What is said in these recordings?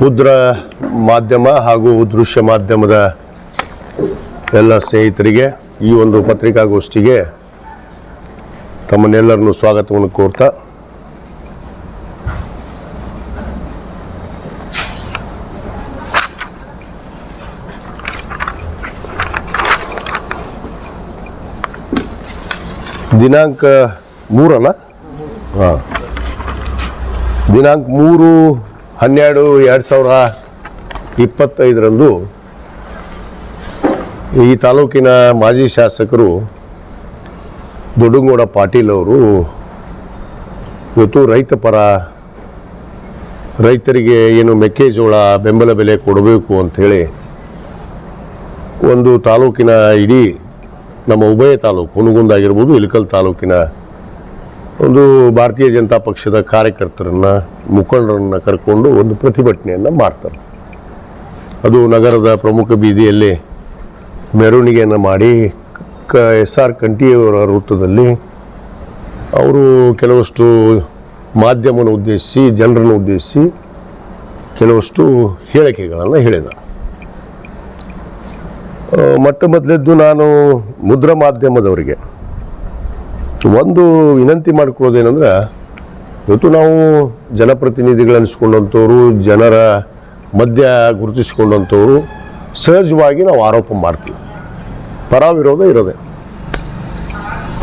ಮುದ್ರ ಮಾಧ್ಯಮ ಹಾಗೂ ದೃಶ್ಯ ಮಾಧ್ಯಮದ ಎಲ್ಲ ಸ್ನೇಹಿತರಿಗೆ ಈ ಒಂದು ಪತ್ರಿಕಾಗೋಷ್ಠಿಗೆ ತಮ್ಮನ್ನೆಲ್ಲರನ್ನು ಸ್ವಾಗತವನ್ನು ಕೋರ್ತಾ ದಿನಾಂಕ ಮೂರಲ್ಲ? ಹಾಂ. ದಿನಾಂಕ ಮೂರು, ಹನ್ನೆರಡು, ಎರಡು ಸಾವಿರ ಇಪ್ಪತ್ತೈದರಂದು ಈ ತಾಲೂಕಿನ ಮಾಜಿ ಶಾಸಕರು ದೊಡ್ಡಗೌಡ ಪಾಟೀಲ್ ಅವರು ಇವತ್ತು ರೈತ ಪರ ರೈತರಿಗೆ ಏನು ಮೆಕ್ಕೆಜೋಳ ಬೆಂಬಲ ಬೆಲೆ ಕೊಡಬೇಕು ಅಂಥೇಳಿ ಒಂದು ತಾಲೂಕಿನ ಇಡೀ ನಮ್ಮ ಉಭಯ ತಾಲೂಕು ಹುನಗುಂದ ಆಗಿರ್ಬೋದು, ಇಳಕಲ್ ತಾಲೂಕಿನ ಒಂದು ಭಾರತೀಯ ಜನತಾ ಪಕ್ಷದ ಕಾರ್ಯಕರ್ತರನ್ನು, ಮುಖಂಡರನ್ನು ಕರ್ಕೊಂಡು ಒಂದು ಪ್ರತಿಭಟನೆಯನ್ನು ಮಾಡ್ತಾರೆ. ಅದು ನಗರದ ಪ್ರಮುಖ ಬೀದಿಯಲ್ಲಿ ಮೆರವಣಿಗೆಯನ್ನು ಮಾಡಿ, ಕ, ಎಸ್ ಆರ್ ಕಂಠಿಯವರ ವೃತ್ತದಲ್ಲಿ ಅವರು ಕೆಲವಷ್ಟು ಮಾಧ್ಯಮವನ್ನು ಉದ್ದೇಶಿಸಿ, ಜನರನ್ನು ಉದ್ದೇಶಿಸಿ ಕೆಲವಷ್ಟು ಹೇಳಿಕೆಗಳನ್ನು ಹೇಳಿದ ಮೊಟ್ಟ ಮೊದಲೆದ್ದು ನಾನು ಮುದ್ರಾ ಮಾಧ್ಯಮದವರಿಗೆ. ಒಂದು ವಿನಂತಿ ಮಾಡ್ಕೊಳ್ಳೋದೇನೆಂದ್ರೆ, ಇವತ್ತು ನಾವು ಜನಪ್ರತಿನಿಧಿಗಳು ಅನಿಸ್ಕೊಂಡಂಥವ್ರು, ಜನರ ಮಧ್ಯ ಗುರುತಿಸ್ಕೊಂಡಂಥವ್ರು ಸಹಜವಾಗಿ ನಾವು ಆರೋಪ ಮಾಡ್ತೀವಿ. ಪರ ವಿರೋಧ ಇರೋದೆ.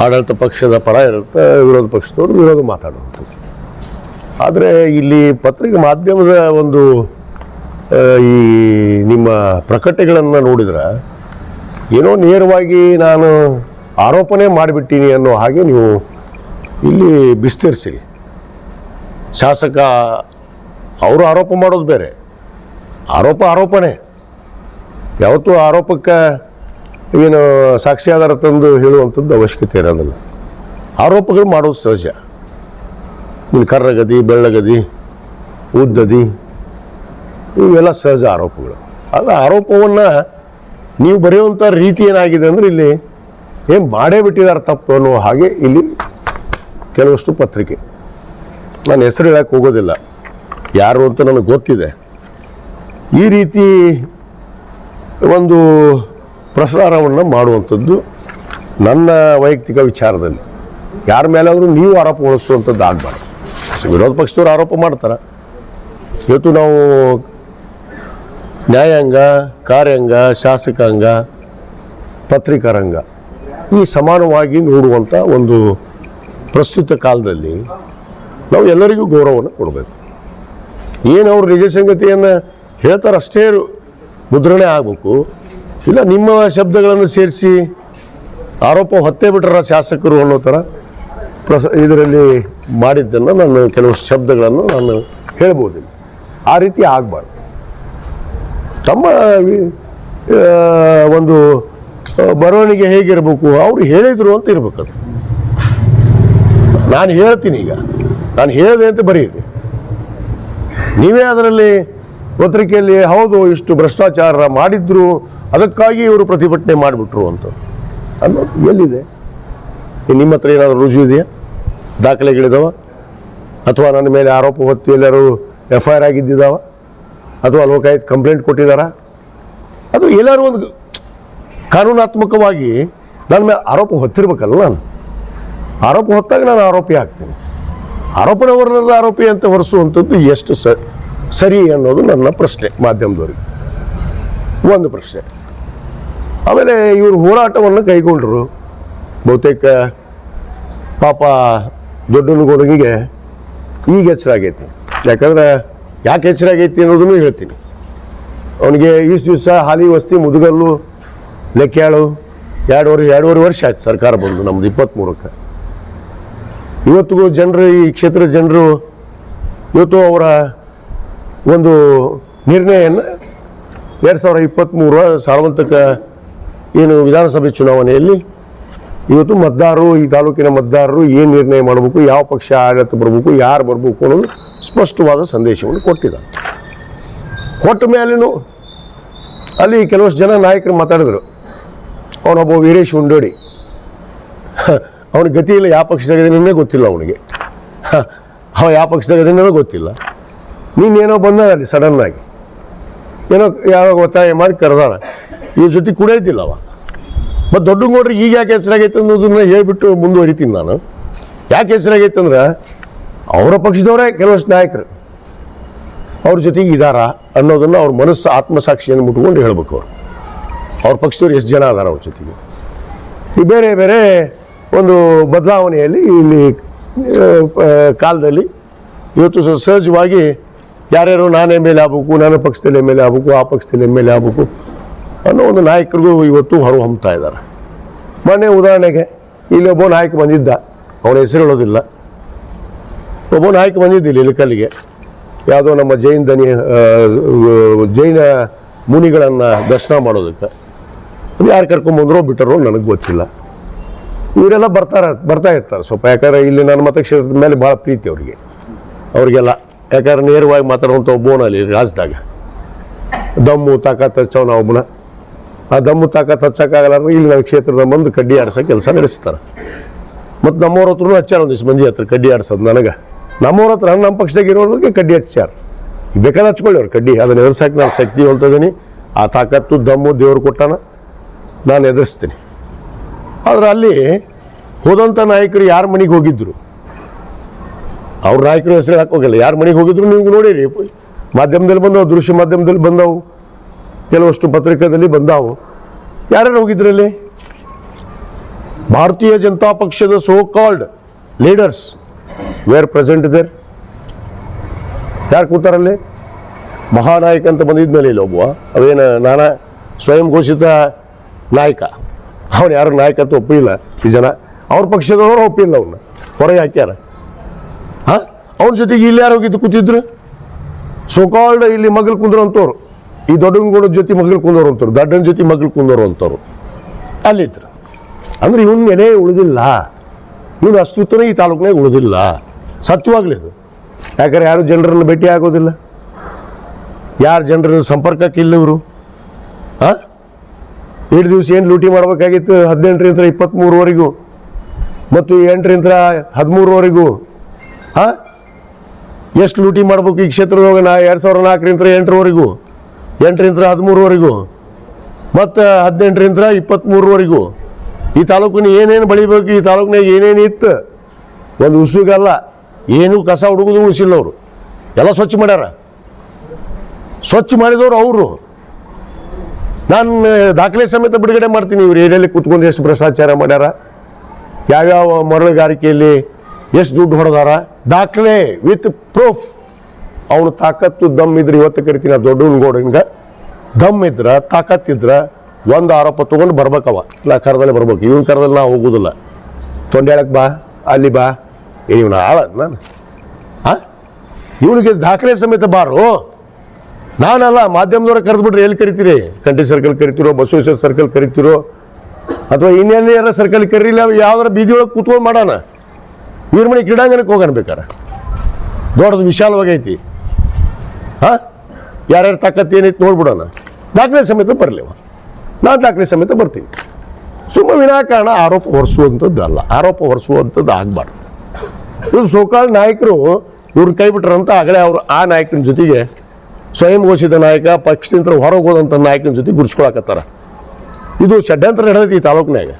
ಆಡಳಿತ ಪಕ್ಷದ ಪರ ಇರುತ್ತೆ, ವಿರೋಧ ಪಕ್ಷದವರು ವಿರೋಧ ಮಾತಾಡುವಂಥದ್ದು. ಆದರೆ ಇಲ್ಲಿ ಪತ್ರಿಕೆ ಮಾಧ್ಯಮದ ಒಂದು ಈ ನಿಮ್ಮ ಪ್ರಕಟಣೆಗಳನ್ನು ನೋಡಿದ್ರೆ, ಏನೋ ನೇರವಾಗಿ ನಾನು ಆರೋಪನೆ ಮಾಡಿಬಿಟ್ಟೀನಿ ಅನ್ನೋ ಹಾಗೆ ನೀವು ಇಲ್ಲಿ ಬಿಸ್ತರಿಸಿ ಶಾಸಕ, ಅವರು ಆರೋಪ ಮಾಡೋದು ಬೇರೆ. ಆರೋಪ ಆರೋಪನೇ. ಯಾವತ್ತೂ ಆರೋಪಕ್ಕೆ ಏನು ಸಾಕ್ಷ್ಯಾಧಾರ ತಂದು ಹೇಳುವಂಥದ್ದು ಅವಶ್ಯಕತೆ ಇರೋದಿಲ್ಲ. ಆರೋಪಗಳು ಮಾಡೋದು ಸಹಜ. ಇಲ್ಲಿ ಕರ್ರಗದಿ, ಬೆಳ್ಳಗದಿ, ಉದ್ದದಿ, ಇವೆಲ್ಲ ಸಹಜ ಆರೋಪಗಳು. ಆದರೆ ಆರೋಪವನ್ನು ನೀವು ಬರೆಯುವಂಥ ರೀತಿ ಏನಾಗಿದೆ ಅಂದರೆ ಇಲ್ಲಿ ಏನು ಮಾಡೇ ಬಿಟ್ಟಿದ್ದಾರೆ ತಪ್ಪು ಅನ್ನೋ ಹಾಗೆ ಇಲ್ಲಿ ಕೆಲವಷ್ಟು ಪತ್ರಿಕೆ. ನಾನು ಹೆಸರು ಹೇಳಕ್ಕೆ ಹೋಗೋದಿಲ್ಲ. ಯಾರು ಅಂತ ನನಗೆ ಗೊತ್ತಿದೆ. ಈ ರೀತಿ ಒಂದು ಪ್ರಸಾರವನ್ನು ಮಾಡುವಂಥದ್ದು ನನ್ನ ವೈಯಕ್ತಿಕ ವಿಚಾರದಲ್ಲಿ. ಯಾರ ಮೇಲಾದರೂ ನೀವು ಆರೋಪ ಹೊಳಿಸುವಂಥದ್ದು ಆಗಬಾರ್ದು. ವಿರೋಧ ಪಕ್ಷದವ್ರು ಆರೋಪ ಮಾಡ್ತಾರೆ. ಇವತ್ತು ನಾವು ನ್ಯಾಯಾಂಗ, ಕಾರ್ಯಾಂಗ, ಶಾಸಕಾಂಗ, ಪತ್ರಿಕಾರಂಗ ಈ ಸಮಾನವಾಗಿ ನೋಡುವಂಥ ಒಂದು ಪ್ರಸ್ತುತ ಕಾಲದಲ್ಲಿ ನಾವು ಎಲ್ಲರಿಗೂ ಗೌರವವನ್ನು ಕೊಡಬೇಕು. ಏನು ಅವರು ನಿಜ ಸಂಗತಿಯನ್ನು ಹೇಳ್ತಾರೆ ಅಷ್ಟೇ ಮುದ್ರಣೆ ಆಗಬೇಕು. ಇಲ್ಲ, ನಿಮ್ಮ ಶಬ್ದಗಳನ್ನು ಸೇರಿಸಿ ಆರೋಪ ಹೊತ್ತೆ ಬಿಟ್ರ ಶಾಸಕರು ಅನ್ನೋ ಥರ ಪ್ರಸ ಇದರಲ್ಲಿ ಮಾಡಿದ್ದನ್ನು ನಾನು ಕೆಲವು ಶಬ್ದಗಳನ್ನು ನಾನು ಹೇಳ್ಬೋದಿಲ್ಲ. ಆ ರೀತಿ ಆಗಬಾರ್ದು. ತಮ್ಮ ಒಂದು ಬರವಣಿಗೆ ಹೇಗಿರಬೇಕು, ಅವ್ರು ಹೇಳಿದರು ಅಂತ ಇರ್ಬೇಕು ನಾನು ಹೇಳ್ತೀನಿ ಈಗ. ನಾನು ಹೇಳಿದೆ ಅಂತ ಬರೀರಿ. ನೀವೇ ಅದರಲ್ಲಿ ಪತ್ರಿಕೆಯಲ್ಲಿ ಹೌದು, ಇಷ್ಟು ಭ್ರಷ್ಟಾಚಾರ ಮಾಡಿದ್ರು, ಅದಕ್ಕಾಗಿ ಇವರು ಪ್ರತಿಭಟನೆ ಮಾಡಿಬಿಟ್ರು ಅಂತ. ಅನ್ನೋದು ಎಲ್ಲಿದೆ? ನಿಮ್ಮ ಹತ್ರ ಏನಾದರೂ ರುಜು ಇದೆಯಾ? ದಾಖಲೆಗಳಿದಾವ? ಅಥವಾ ನನ್ನ ಮೇಲೆ ಆರೋಪ ಹೊತ್ತು ಎಲ್ಲರೂ ಎಫ್ ಐ ಆರ್ ಆಗಿದ್ದಿದ್ದಾವ ಅಥವಾ ಕಂಪ್ಲೇಂಟ್ ಕೊಟ್ಟಿದ್ದಾರಾ ಅದು ಎಲ್ಲರೂ ಒಂದು ಕಾನೂನಾತ್ಮಕವಾಗಿ ನನ್ನ ಮೇಲೆ ಆರೋಪ ಹೊತ್ತಿರ್ಬೇಕಲ್ಲ ನಾನು. ಆರೋಪ ಹೊತ್ತಾಗ ನಾನು ಆರೋಪಿ ಆಗ್ತೀನಿ. ಆರೋಪನ ಆರೋಪಿ ಅಂತ ಹೊರಿಸುವಂಥದ್ದು ಎಷ್ಟು ಸರಿ ಅನ್ನೋದು ನನ್ನ ಪ್ರಶ್ನೆ ಮಾಧ್ಯಮದವರಿಗೆ. ಒಂದು ಪ್ರಶ್ನೆ. ಆಮೇಲೆ ಇವರು ಹೋರಾಟವನ್ನು ಕೈಗೊಂಡರು. ಬಹುತೇಕ ಪಾಪ ದೊಡ್ಡನಗೌಡನಿಗೆ ಈಗ ಎಚ್ಚರಾಗೈತಿ. ಯಾಕಂದ್ರೆ ಯಾಕೆ ಎಚ್ಚರಾಗೈತಿ ಅನ್ನೋದನ್ನು ಹೇಳ್ತೀನಿ. ಅವನಿಗೆ ಇಷ್ಟು ದಿವಸ ಹಾಲಿ ವಸ್ತಿ, ಮುದುಗಲ್ಲು ಲೆಕ್ಕ್ಯಾಳು ಎರಡೂವರೆ ಎರಡೂವರೆ ವರ್ಷ ಆಯ್ತು ಸರ್ಕಾರ ಬಂದು ನಮ್ದು ಇಪ್ಪತ್ತ್ಮೂರಕ್ಕೆ ಇವತ್ತಿಗೂ ಜನರು, ಈ ಕ್ಷೇತ್ರದ ಜನರು ಇವತ್ತು ಅವರ ಒಂದು ನಿರ್ಣಯವನ್ನು ಎರಡು ಸಾವಿರದ ಇಪ್ಪತ್ತ್ಮೂರ ಸಾರ್ವತ್ರಿಕ ಏನು ವಿಧಾನಸಭೆ ಚುನಾವಣೆಯಲ್ಲಿ ಇವತ್ತು ಮತದಾರರು, ಈ ತಾಲೂಕಿನ ಮತದಾರರು ಏನು ನಿರ್ಣಯ ಮಾಡಬೇಕು, ಯಾವ ಪಕ್ಷ ಆಡಳಿತ ಬರಬೇಕು, ಯಾರು ಬರಬೇಕು ಅನ್ನೋದು ಸ್ಪಷ್ಟವಾದ ಸಂದೇಶವನ್ನು ಕೊಟ್ಟಿದ್ದಾರೆ. ಕೊಟ್ಟ ಮೇಲೂ ಅಲ್ಲಿ ಕೆಲವಷ್ಟು ಜನ ನಾಯಕರು ಮಾತಾಡಿದ್ರು. ಅವನೊಬ್ಬ ವೀರೇಶ್ ಉಂಡೋಡಿ ಅವನ ಗತಿ ಇಲ್ಲ ಯಾವ ಪಕ್ಷದಾಗದೇನೇ ಗೊತ್ತಿಲ್ಲ ಅವನಿಗೆ. ಅವ ಯಾವ ಪಕ್ಷದಾಗದೇನೋ ಗೊತ್ತಿಲ್ಲ. ನೀನೇನೋ ಬಂದ ಅಲ್ಲಿ ಸಡನ್ನಾಗಿ ಏನೋ ಯಾವಾಗ ಒತ್ತಾಯ ಮಾಡಿ ಕರೆದಾನ. ಇವ್ರ ಜೊತೆ ಕುಡಿಯೋದಿಲ್ಲ ಅವ. ಮತ್ತು ದೊಡ್ಡ ನೋಡ್ರಿ ಈಗ ಯಾಕೆ ಹೆಸರಾಗೈತೆ ಅನ್ನೋದನ್ನ ಹೇಳ್ಬಿಟ್ಟು ಮುಂದುವರಿತೀನಿ ನಾನು. ಯಾಕೆ ಹೆಸರಾಗೈತೆ ಅಂದ್ರೆ ಅವರ ಪಕ್ಷದವರೇ ಕೆಲವಷ್ಟು ನಾಯಕರು. ಅವ್ರ ಜೊತೆಗೆ ಇದಾರ ಅನ್ನೋದನ್ನು ಅವ್ರ ಮನಸ್ಸು ಆತ್ಮಸಾಕ್ಷಿಯನ್ನು ಮುಟ್ಕೊಂಡು ಹೇಳ್ಬೇಕು ಅವ್ರು. ಅವ್ರ ಪಕ್ಷದವ್ರು ಎಷ್ಟು ಜನ ಅದಾರ ಅವ್ರ ಜೊತೆಗೆ. ಈ ಬೇರೆ ಬೇರೆ ಒಂದು ಬದಲಾವಣೆಯಲ್ಲಿ ಇಲ್ಲಿ ಕಾಲದಲ್ಲಿ ಇವತ್ತು ಸಹಜವಾಗಿ ಯಾರ್ಯಾರು ನಾನು ಎಂ ಎಲ್ ಎ ಆಗಬೇಕು ನಾನು ಪಕ್ಷದಲ್ಲಿ ಎಂ ಎಲ್ ಎ ಆಗಬೇಕು, ಆ ಪಕ್ಷದಲ್ಲಿ ಎಂ ಎಲ್ ಎ ಆಗಬೇಕು ಅನ್ನೋ ಒಂದು ನಾಯಕರಿಗೂ ಇವತ್ತು ಹೊರ ಹೊಮ್ತಾ ಇದ್ದಾರೆ. ಮೊನ್ನೆ ಉದಾಹರಣೆಗೆ ಇಲ್ಲಿ ಒಬ್ಬ ನಾಯಕ ಬಂದಿದ್ದ, ಅವನ ಹೆಸರು ಹೇಳೋದಿಲ್ಲ. ಒಬ್ಬ ನಾಯಕ ಬಂದಿದ್ದಿಲ್ಲ ಇಲ್ಲಿ ಕಲ್ಲಿಗೆ. ಯಾವುದೋ ನಮ್ಮ ಜೈನ್ ದನಿ ಜೈನ ಮುನಿಗಳನ್ನು ದರ್ಶನ ಮಾಡೋದಕ್ಕೆ. ಅದು ಯಾರು ಕರ್ಕೊಂಬಂದ್ರೋ ಬಿಟ್ಟರೋ ನನಗೆ ಗೊತ್ತಿಲ್ಲ. ಇವರೆಲ್ಲ ಬರ್ತಾರ, ಬರ್ತಾ ಇರ್ತಾರೆ ಸ್ವಲ್ಪ. ಯಾಕಂದ್ರೆ ಇಲ್ಲಿ ನನ್ನ ಮತಕ್ಷೇತ್ರದ ಮೇಲೆ ಭಾಳ ಪ್ರೀತಿ ಅವರಿಗೆ. ಅವ್ರಿಗೆಲ್ಲ. ಯಾಕಂದ್ರೆ ನೇರವಾಗಿ ಮಾತಾಡುವಂಥ ಒಬ್ಬನ ಅಲ್ಲಿ ರಾಜ್ಯದಾಗ. ದಮ್ಮು, ತಾಕತ್ ಹಚ್ಚವನ ಒಬ್ಬನ ಆ ದಮ್ಮು, ತಾಕತ್ ಅಂದ್ರೆ ಇಲ್ಲಿ ನಮ್ಮ ಕ್ಷೇತ್ರದ ಬಂದು ಕಡ್ಡಿ ಆಡ್ಸೋ ಕೆಲಸ ನಡೆಸ್ತಾರೆ. ಮತ್ತು ನಮ್ಮವ್ರ ಹತ್ರನೂ ಹಚ್ಚಾರ ಒಂದಿಷ್ಟು ಮಂದಿ ಹತ್ರ ಕಡ್ಡಿ ಆಡ್ಸೋದು ನನಗೆ. ನಮ್ಮವ್ರ ಹತ್ರ ನಮ್ಮ ಪಕ್ಷದಾಗ ಇರೋರಿಗೆ ಕಡ್ಡಿ ಹಚ್ಚಾರ ಬೇಕಾದ್ರೆ ಹಚ್ಕೊಳ್ಳಿ ಅವ್ರು ಕಡ್ಡಿ. ಅದನ್ನು ಎದುರ್ಸಕ್ಕೆ ನಾನು ಶಕ್ತಿ ಹೊಲ್ತಿದ್ದೀನಿ ಆ ತಾಕತ್ತು, ದಮ್ಮು ದೇವ್ರು ಕೊಟ್ಟಾನ. ನಾನು ಎದುರಿಸ್ತೀನಿ. ಆದರೆ ಅಲ್ಲಿ ಹೋದಂಥ ನಾಯಕರು ಯಾರ ಮನೆಗೆ ಹೋಗಿದ್ರು? ಅವ್ರ ನಾಯಕರು ಹೆಸರು ಹಾಕೋಗಿಲ್ಲ ಯಾರ ಮನೆಗೆ ಹೋಗಿದ್ರು ನೀವು ನೋಡಿರಿ. ಮಾಧ್ಯಮದಲ್ಲಿ ಬಂದವು, ದೃಶ್ಯ ಮಾಧ್ಯಮದಲ್ಲಿ ಬಂದವು, ಕೆಲವಷ್ಟು ಪತ್ರಿಕೆದಲ್ಲಿ ಬಂದಾವು. ಯಾರ್ಯಾರು ಹೋಗಿದ್ರಲ್ಲಿ ಭಾರತೀಯ ಜನತಾ ಪಕ್ಷದ so called leaders where present there ಯಾರು ಕೂತಾರಲ್ಲಿ ಮಹಾನಾಯಕ ಅಂತ ಬಂದಿದ್ಮೇಲೆ ಇಲ್ಲ ಒಬ್ಬ. ಅವೇನು ನಾನಾ ಸ್ವಯಂ ಘೋಷಿತ ನಾಯಕ. ಅವನು ಯಾರು ನಾಯಕ ಅಂತ ಒಪ್ಪಿಲ್ಲ ಈ ಜನ. ಅವ್ರ ಪಕ್ಷದವರು ಒಪ್ಪಿಲ್ಲ ಅವನ್ನ ಹೊರಗೆ ಹಾಕ್ಯಾರ. ಹಾಂ? ಅವನ ಜೊತೆಗೆ ಇಲ್ಲಿ ಯಾರು ಹೋಗಿದ್ದು ಕೂತಿದ್ರು? ಸೋಕಾಲ್ಡ್ ಇಲ್ಲಿ ಮಗಳು ಕುಂದ್ರು ಅಂತವ್ರು ಈ ದೊಡ್ಡನಗೌಡ ಜೊತೆ ಮಗಳು ಕುಂದೋರು ಅಂತವ್ರು ದಡ್ಡನ ಜೊತೆ ಮಗಳು ಕುಂದೋರು ಅಂತವ್ರು ಅಲ್ಲಿದ್ರು. ಅಂದ್ರೆ ಇವನ್ ಮೇಲೆ ಉಳಿದಿಲ್ಲ. ಇವನ ಅಸ್ತಿತ್ವನೇ ಈ ತಾಲೂಕಿನಾಗ ಉಳಿದಿಲ್ಲ. ಸತ್ಯವಾಗ್ಲಿ ಅದು ಯಾಕಂದ್ರೆ ಯಾರು ಜನರನ್ನು ಭೇಟಿ ಆಗೋದಿಲ್ಲ. ಯಾರು ಜನರ ಸಂಪರ್ಕಕ್ಕಿಲ್ಲ ಇವರು? ಎರಡು ದಿವಸ ಏನು ಲೂಟಿ ಮಾಡಬೇಕಾಗಿತ್ತು? ಹದಿನೆಂಟರಿಂದ ಇಪ್ಪತ್ತ್ಮೂರವರೆಗೂ ಮತ್ತು ಎಂಟರಿಂದ ಹದಿಮೂರವರೆಗೂ. ಹಾಂ? ಎಷ್ಟು ಲೂಟಿ ಮಾಡ್ಬೇಕು ಈ ಕ್ಷೇತ್ರದೊಳಗೆ? ನಾ ಎರಡು ಸಾವಿರದ ನಾಲ್ಕರಿಂದ ಎಂಟರವರೆಗೂ. ಎಂಟರಿಂದ ಹದಿಮೂರವರೆಗೂ. ಮತ್ತು ಹದಿನೆಂಟರಿಂದ ಇಪ್ಪತ್ತ್ಮೂರವರೆಗೂ ಈ ತಾಲೂಕಿನ ಏನೇನು ಬೆಳಿಬೇಕು? ಈ ತಾಲೂಕಿನಾಗ ಏನೇನು ಇತ್ತು? ಒಂದು ಉಸುಗಲ್ಲ. ಏನು ಕಸ ಹುಡುಗುದು ಉಳಿಸಿಲ್ಲ ಅವರು. ಎಲ್ಲ ಸ್ವಚ್ಛ ಮಾಡ್ಯಾರ. ಸ್ವಚ್ಛ ಮಾಡಿದವರು ಅವರು. ನಾನು ದಾಖಲೆ ಸಮೇತ ಬಿಡುಗಡೆ ಮಾಡ್ತೀನಿ ಇವ್ರು ಏರಿಯಲ್ಲಿ ಕೂತ್ಕೊಂಡು ಎಷ್ಟು ಭ್ರಷ್ಟಾಚಾರ ಮಾಡ್ಯಾರ. ಯಾವ್ಯಾವ ಮರಳುಗಾರಿಕೆಯಲ್ಲಿ ಎಷ್ಟು ದುಡ್ಡು ಹೊಡೆದಾರ. ದಾಖಲೆ ವಿತ್ ಪ್ರೂಫ್. ಅವನು ತಾಕತ್ತು ದಮ್ ಇದ್ರೆ ಇವತ್ತು ಕರಿತೀನಿ, ಆ ದೊಡ್ಡವನ್ಗೋಡನ್ಗೆ ದಮ್ ಇದ್ರ ತಾಕತ್ತಿದ್ರ ಒಂದು ಆರೋಪ ತೊಗೊಂಡು ಬರ್ಬೇಕವ. ಇಲ್ಲ ಕರದಲ್ಲಿ ಬರ್ಬೇಕು. ಇವನ್ ಕರದಲ್ಲಿ ನಾವು ಹೋಗುದಿಲ್ಲ. ತೊಂಡ್ಯಾಳಕ್ಕೆ ಬಾ, ಅಲ್ಲಿ ಬಾ. ಇವನ ಆಳ, ನಾನು. ಹಾಂ ಇವನಿಗೆ ದಾಖಲೆ ಸಮೇತ ಬಾರು. ನಾನಲ್ಲ, ಮಾಧ್ಯಮದವ್ರ ಕರೆದ್ಬಿಟ್ರೆ ಎಲ್ಲಿ ಕರಿತೀರಿ? ಕಂಟಿ ಸರ್ಕಲ್ ಕರಿತಿರೋ, ಬಸವೇಶ್ವರ ಸರ್ಕಲ್ ಕರಿತಿರೋ, ಅಥವಾ ಇನ್ನೆಲ್ಲಾರ ಸರ್ಕಲ್ ಕರೀಲಿಲ್ಲ ಯಾವ್ದಾರ ಬೀದಿ ಒಳಗೆ ಕೂತ್ಕೊಂಡು ಮಾಡೋಣ? ವೀರಮಣಿ ಕ್ರೀಡಾಂಗಣಕ್ಕೆ ಹೋಗೋಣ ಬೇಕಾರೆ. ದೊಡ್ಡದು ವಿಶಾಲವಾಗೈತಿ. ಹಾಂ? ಯಾರ್ಯಾರು ತಾಕತ್ತು ಏನೈತಿ ನೋಡ್ಬಿಡೋಣ. ದಾಖಲೆ ಸಮೇತ ಬರಲಿವ ನಾನು ದಾಖಲೆ ಸಮೇತ ಬರ್ತೀನಿ. ಸುಮ್ಮ ವಿನಾಕಾರಣ ಆರೋಪ ಹೊರಿಸುವಂಥದ್ದು ಅಲ್ಲ ಆರೋಪ ಹೊರಿಸುವಂಥದ್ದು ಆಗಬಾರ್ದು. ಇವ್ರು ಸೋಕಾಲ್ ನಾಯಕರು ಇವ್ರು ಕೈ ಬಿಟ್ರಂತ ಆಗಲೇ ಅವರು ಆ ನಾಯಕನ ಜೊತೆಗೆ ಸ್ವಯಂ ಘೋಷಿತ ನಾಯಕ, ಪಕ್ಷದಿಂದ ಹೊರಗೆ ಹೋದಂಥ ನಾಯಕನ ಜೊತೆ ಗುರ್ಸ್ಕೊಳಕತ್ತಾರ ಇದು ಷಡ್ಯಂತ್ರ ನಡೆದೈತಿ ಈ ತಾಲೂಕಿನಾಗ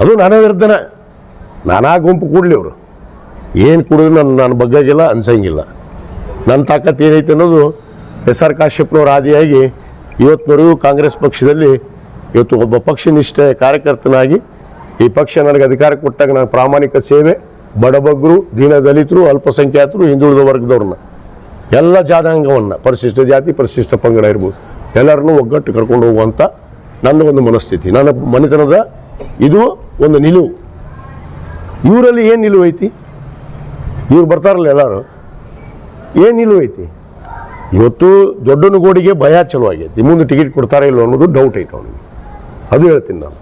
ಅದು ನಾನೇ ವಿರುದ್ಧನ ನಾನಾ ಗುಂಪು ಕೂಡಲಿ ಅವರು ಏನು ಕುಡಿದ್ರು ನನ್ನ ನನ್ನ ಬಗ್ಗಾಗಿಲ್ಲ, ಅನ್ಸಂಗಿಲ್ಲ. ನನ್ನ ತಾಕತ್ತು ಏನೈತೆ ಅನ್ನೋದು ಎಸ್ ಆರ್ ಕಾಶ್ಯಪ್ನವ್ರ ಆದಿಯಾಗಿ ಇವತ್ತಿನವರೆಗೂ ಕಾಂಗ್ರೆಸ್ ಪಕ್ಷದಲ್ಲಿ ಇವತ್ತು ಒಬ್ಬ ಪಕ್ಷನಿಷ್ಠ ಕಾರ್ಯಕರ್ತನಾಗಿ ಈ ಪಕ್ಷ ನನಗೆ ಅಧಿಕಾರ ಕೊಟ್ಟಾಗ ನಾನು ಪ್ರಾಮಾಣಿಕ ಸೇವೆ, ಬಡಬಗ್ಗರು, ದೀನದಲಿತರು, ಅಲ್ಪಸಂಖ್ಯಾತರು, ಹಿಂದುಳಿದ ವರ್ಗದವ್ರನ್ನ. ಎಲ್ಲ ಜಾನಾಂಗವನ್ನು ಪರಿಶಿಷ್ಟ ಜಾತಿ, ಪರಿಶಿಷ್ಟ ಪಂಗಡ ಇರ್ಬೋದು. ಎಲ್ಲರನ್ನೂ ಒಗ್ಗಟ್ಟು ಕರ್ಕೊಂಡು ಹೋಗುವಂಥ ನನ್ನ ಒಂದು ಮನಸ್ಥಿತಿ. ನನ್ನ ಮನೆತನದ ಇದು ಒಂದು ನಿಲುವು. ಇವರಲ್ಲಿ ಏನು ನಿಲುವು ಐತಿ? ಇವ್ರು ಬರ್ತಾರಲ್ಲ ಎಲ್ಲರೂ. ಏನು ನಿಲುವು ಐತಿ? ಇವತ್ತು ದೊಡ್ಡನಗೋಡಿಗೆ ಭಯ ಚಲೋ ಆಗೈತಿ. ಮುಂದೆ ಟಿಕೆಟ್ ಕೊಡ್ತಾರೆ ಇಲ್ಲೋ ಅನ್ನೋದು ಡೌಟ್ ಐತೆ ಅವನಿಗೆ. ಅದು ಹೇಳ್ತೀನಿ ನಾನು.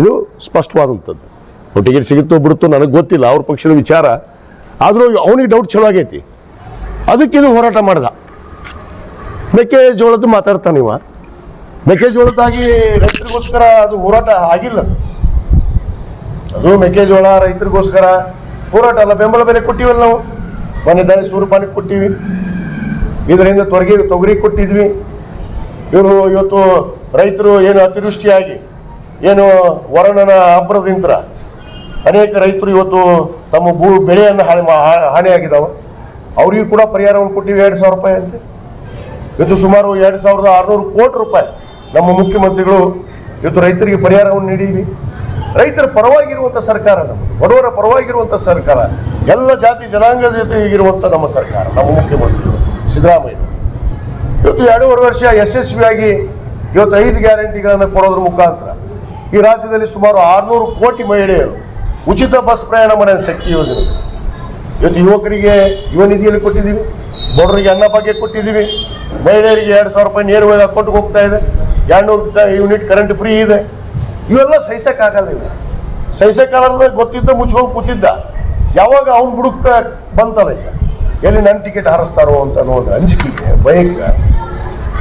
ಇದು ಸ್ಪಷ್ಟವಾದಂಥದ್ದು. ಟಿಕೆಟ್ ಸಿಗುತ್ತೋ ಬಿಡುತ್ತೋ ನನಗೆ ಗೊತ್ತಿಲ್ಲ. ಅವ್ರ ಪಕ್ಷದ ವಿಚಾರ. ಆದರೂ ಅವನಿಗೆ ಡೌಟ್ ಚಲೋ ಆಗೈತಿ. ಅದಕ್ಕೆ ಇದು ಹೋರಾಟ ಮಾಡ್ದ. ಮೆಕ್ಕೆಜೋಳದ್ದು ಮಾತಾಡ್ತಾನೆ ಇವ. ಮೆಕ್ಕೆಜೋಳದಾಗಿ ರೈತರಿಗೋಸ್ಕರ ಅದು ಹೋರಾಟ ಆಗಿಲ್ಲ. ಅದು. ಮೆಕ್ಕೆಜೋಳ ರೈತರಿಗೋಸ್ಕರ ಹೋರಾಟ ಅಲ್ಲ ಬೆಂಬಲ ಬೆಲೆ ಕೊಟ್ಟಿವಲ್ಲ ನಾವು. ಮನೆ ದಾಳಿ ಸೂರ್ಯಪಾನಿಗೆ ಕೊಟ್ಟಿವಿ. ಇದರಿಂದ ತೊರಗಿ ತೊಗರಿ ಕೊಟ್ಟಿದ್ವಿ. ಇವರು ಇವತ್ತು ರೈತರು ಏನು ಅತಿವೃಷ್ಟಿಯಾಗಿ, ಏನು ವರುಣನ ಅಬ್ಬರದಿಂತ್ರ ಅನೇಕ ರೈತರು ಇವತ್ತು ತಮ್ಮ ಭೂ ಬೆಳೆಯನ್ನು ಹಾನಿ ಹಾನಿಯಾಗಿದ್ದಾವೆ. ಅವರಿಗೂ ಕೂಡ ಪರಿಹಾರವನ್ನು ಕೊಟ್ಟಿವಿ ಎರಡು ಸಾವಿರ ರೂಪಾಯಿ ಅಂತೆ. ಇವತ್ತು ಸುಮಾರು ಎರಡು ಸಾವಿರದ ಆರುನೂರು ಕೋಟಿ ರೂಪಾಯಿ ನಮ್ಮ ಮುಖ್ಯಮಂತ್ರಿಗಳು ಇವತ್ತು ರೈತರಿಗೆ ಪರಿಹಾರವನ್ನು ನೀಡಿವಿ. ರೈತರ ಪರವಾಗಿರುವಂಥ ಸರ್ಕಾರ ನಮ್ಮದು ಬಡವರ ಪರವಾಗಿರುವಂಥ ಸರ್ಕಾರ, ಎಲ್ಲ ಜಾತಿ ಜನಾಂಗ ಜೊತೆ ಇರುವಂಥ ನಮ್ಮ ಸರ್ಕಾರ, ನಮ್ಮ ಮುಖ್ಯಮಂತ್ರಿಗಳು, ಸಿದ್ದರಾಮಯ್ಯ. ಇವತ್ತು ಎರಡೂವರೆ ವರ್ಷ ಯಶಸ್ವಿಯಾಗಿ ಇವತ್ತು ಐದು ಗ್ಯಾರಂಟಿಗಳನ್ನು ಕೊಡೋದ್ರ ಮುಖಾಂತರ ಈ ರಾಜ್ಯದಲ್ಲಿ ಸುಮಾರು ಆರುನೂರು ಕೋಟಿ ಮಹಿಳೆಯರು ಉಚಿತ ಬಸ್ ಪ್ರಯಾಣ ಮಾಡಿದ ಶಕ್ತಿ ಯೋಜನೆ. ಇವತ್ತು ಯುವಕರಿಗೆ ಯುವ ನಿಧಿಯಲ್ಲಿ ಕೊಟ್ಟಿದ್ದೀವಿ, ಬಡವರಿಗೆ ಅನ್ನ ಭಾಗ್ಯ ಕೊಟ್ಟಿದ್ದೀವಿ, ಮಹಿಳೆಯರಿಗೆ ಎರಡು ಸಾವಿರ ರೂಪಾಯಿ ನೇರವಾಗಿ ಅಕೌಂಟ್ಗೆ ಹೋಗ್ತಾ ಇದೆ, ಎರಡು ಯೂನಿಟ್ ಕರೆಂಟ್ ಫ್ರೀ ಇದೆ. ಇವೆಲ್ಲ ಸಹಿಸೋಕ್ಕಾಗಲ್ಲ ಇವು ಸಹಿಸೋಕ್ಕಾಗಲ್ಲ ಗೊತ್ತಿದ್ದ ಮುಚ್ಕೊಂಡು ಕೂತಿದ್ದ. ಯಾವಾಗ ಅವ್ನು ಬುಡುಕ ಬಂತಲ್ಲ ಈಗ? ಎಲ್ಲಿ ನನ್ನ ಟಿಕೆಟ್ ಹಾರಿಸ್ತಾರೋ ಅಂತ ಅನ್ನೋ ಅಂಜಿಕೆ ಬೈಕ್.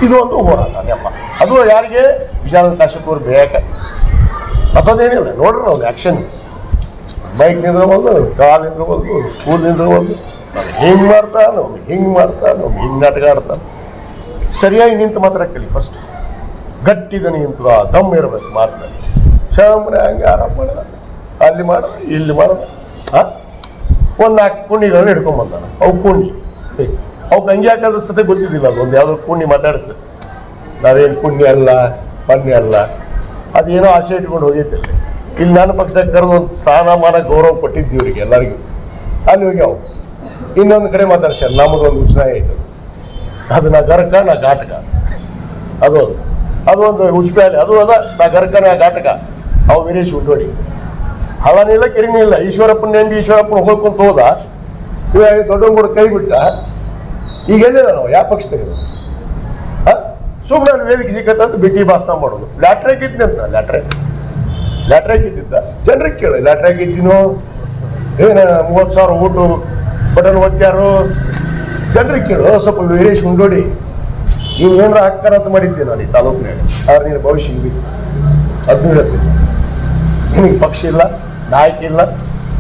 ಇದು ಒಂದು ಹೋರಾಟ ನೆಪ ಅದು ಯಾರಿಗೆ? ವಿಜಯಾನಂದ ಕಾಶ್ಯಪ್ ಅವ್ರು ಬೇಯಕ ಮತ್ತೊಂದೇನಿಲ್ಲ. ನೋಡ್ರಿ ನಾವು ಆ್ಯಕ್ಷನ್ ಬೈಕ್ ನಿಂದ್ರವಲ್ದು ಕಾಲ್ ನಿಂದ್ರವಲ್ದು ಕೂಲ್ ನಿಂದ್ರವಲ್ದು ನಾವು ಹಿಂಗೆ ಮಾಡ್ತಾನೆ ಹಿಂಗೆ ಮಾಡ್ತಾನೆ ಹಿಂಗೆ ನಾಟಕ ಆಡ್ತಾನೆ ಸರಿಯಾಗಿ ನಿಂತು ಮಾತ್ರ ಕಲಿ ಫಸ್ಟ್ ಗಟ್ಟಿದ ನಿಂತು ಆ ದಮ್ ಇರಬೇಕು ಮಾತನಾಡಿ ಶಾಮ್ರೆ ಹಂಗೆ ಆರಾಮ ಮಾಡ ಅಲ್ಲಿ ಮಾಡ ಇಲ್ಲಿ ಮಾಡ ಹಾಂ? ಒಂದು ನಾಲ್ಕು ಕುಣಿಗಳನ್ನ ಹಿಡ್ಕೊಂಬಂದಾನ ಅವು ಕುಣಿ ಅವ್ಕೆ ಹಂಗೆ ಯಾಕಂದ್ರೆ ಸತೆ ಗೊತ್ತಿದ್ದಿಲ್ಲ ಅದು, ಒಂದು ಯಾವುದೋ ಕುಣಿ ಮಾತಾಡ್ತದೆ ನಾವೇನು ಪುಣ್ಯ ಅಲ್ಲ, ಪಣ್ಯ ಅಲ್ಲ. ಅದೇನೋ ಆಸೆ ಇಟ್ಕೊಂಡು ಹೋಗೈತಿಲ್ಲ ಇಲ್ಲಿ ನನ್ನ ಪಕ್ಷಕ್ಕೆ ಕರೆದು ಒಂದು ಸ್ಥಾನಮಾನ ಗೌರವ ಕೊಟ್ಟಿದ್ದು ಇವರಿಗೆ ಎಲ್ಲರಿಗೂ. ಅಲ್ಲಿ ಹೋಗಿ ಅವು ಇನ್ನೊಂದು ಕಡೆ ಮಾತಾಡ್ಸ್ಯಾರ ಒಂದು ಉಚ್ಚನಾಯ ಐತೆ ಅದು. ನಾ ಗರ್ಕ, ನಾ ಘಾಟಕ ಅದು ಅದು ಒಂದು ಉಚ್ಪ್ಯಾಲೆ ಅದು ಅದ, ನಾ ಗರ್ಕ, ನಾ ಘಾಟಕ ಅವು ವೀರೇಶ್ ಉಂಡೋಡಿ. ಹಳನಿಲ್ಲ ಕಿರಿನೇ ಇಲ್ಲ ಈಶ್ವರಪ್ಪನ ನೆಂಬಿ ಈಶ್ವರಪ್ಪನ ಹೋಗ್ಕೊಂತ ಹೋದ ಇವಾಗ ದೊಡ್ಡಂಗೂಡ ಕೈ ಬಿಟ್ಟ, ಈಗ ಎಲ್ಲಿದ ನಾವು ಯಾವ ಪಕ್ಷ ತೆಗೆದು ಸುಮ್ಮನೆ ವೇದಿಕೆ ಸಿಕ್ಕತ್ತಂತ ಬಿಟ್ಟಿ ಭಾಷಣ ಮಾಡೋದು. ಲ್ಯಾಟ್ರೇಕ್ ಇದ್ನಂತ, ಲ್ಯಾಟ್ರಾಕ್. ಲ್ಯಾಟ್ರಾಕ್ ಇದ್ದಿದ್ದ ಜನರಿಗೆ ಕೇಳಿ ಲ್ಯಾಟ್ರಿ ಇದ್ದೀನೋ ಏನ ಮೂವತ್ತು ಸಾವಿರ ಓಟು ಬಟನ್ ಒತ್ತ್ಯಾರು ಜನರಿಗೆ ಕೇಳು ಸ್ವಲ್ಪ ವೀರೇಶ್ ಮುಂಡೋಡಿ ನೀನು ಏನಾರ ಹಾಕ್ತಾರ ಅಂತ ಮಾಡಿದ್ದೆ ನಾನು ಈ ತಾಲೂಕಿನಾಗ ಆದ್ರೆ ನೀನು ಭವಿಷ್ಯ ಇರಬೇಕು ಅದನ್ನು ಹೇಳ್ತೀನಿ. ನಿನಗೆ ಪಕ್ಷ ಇಲ್ಲ, ನಾಯಕ ಇಲ್ಲ,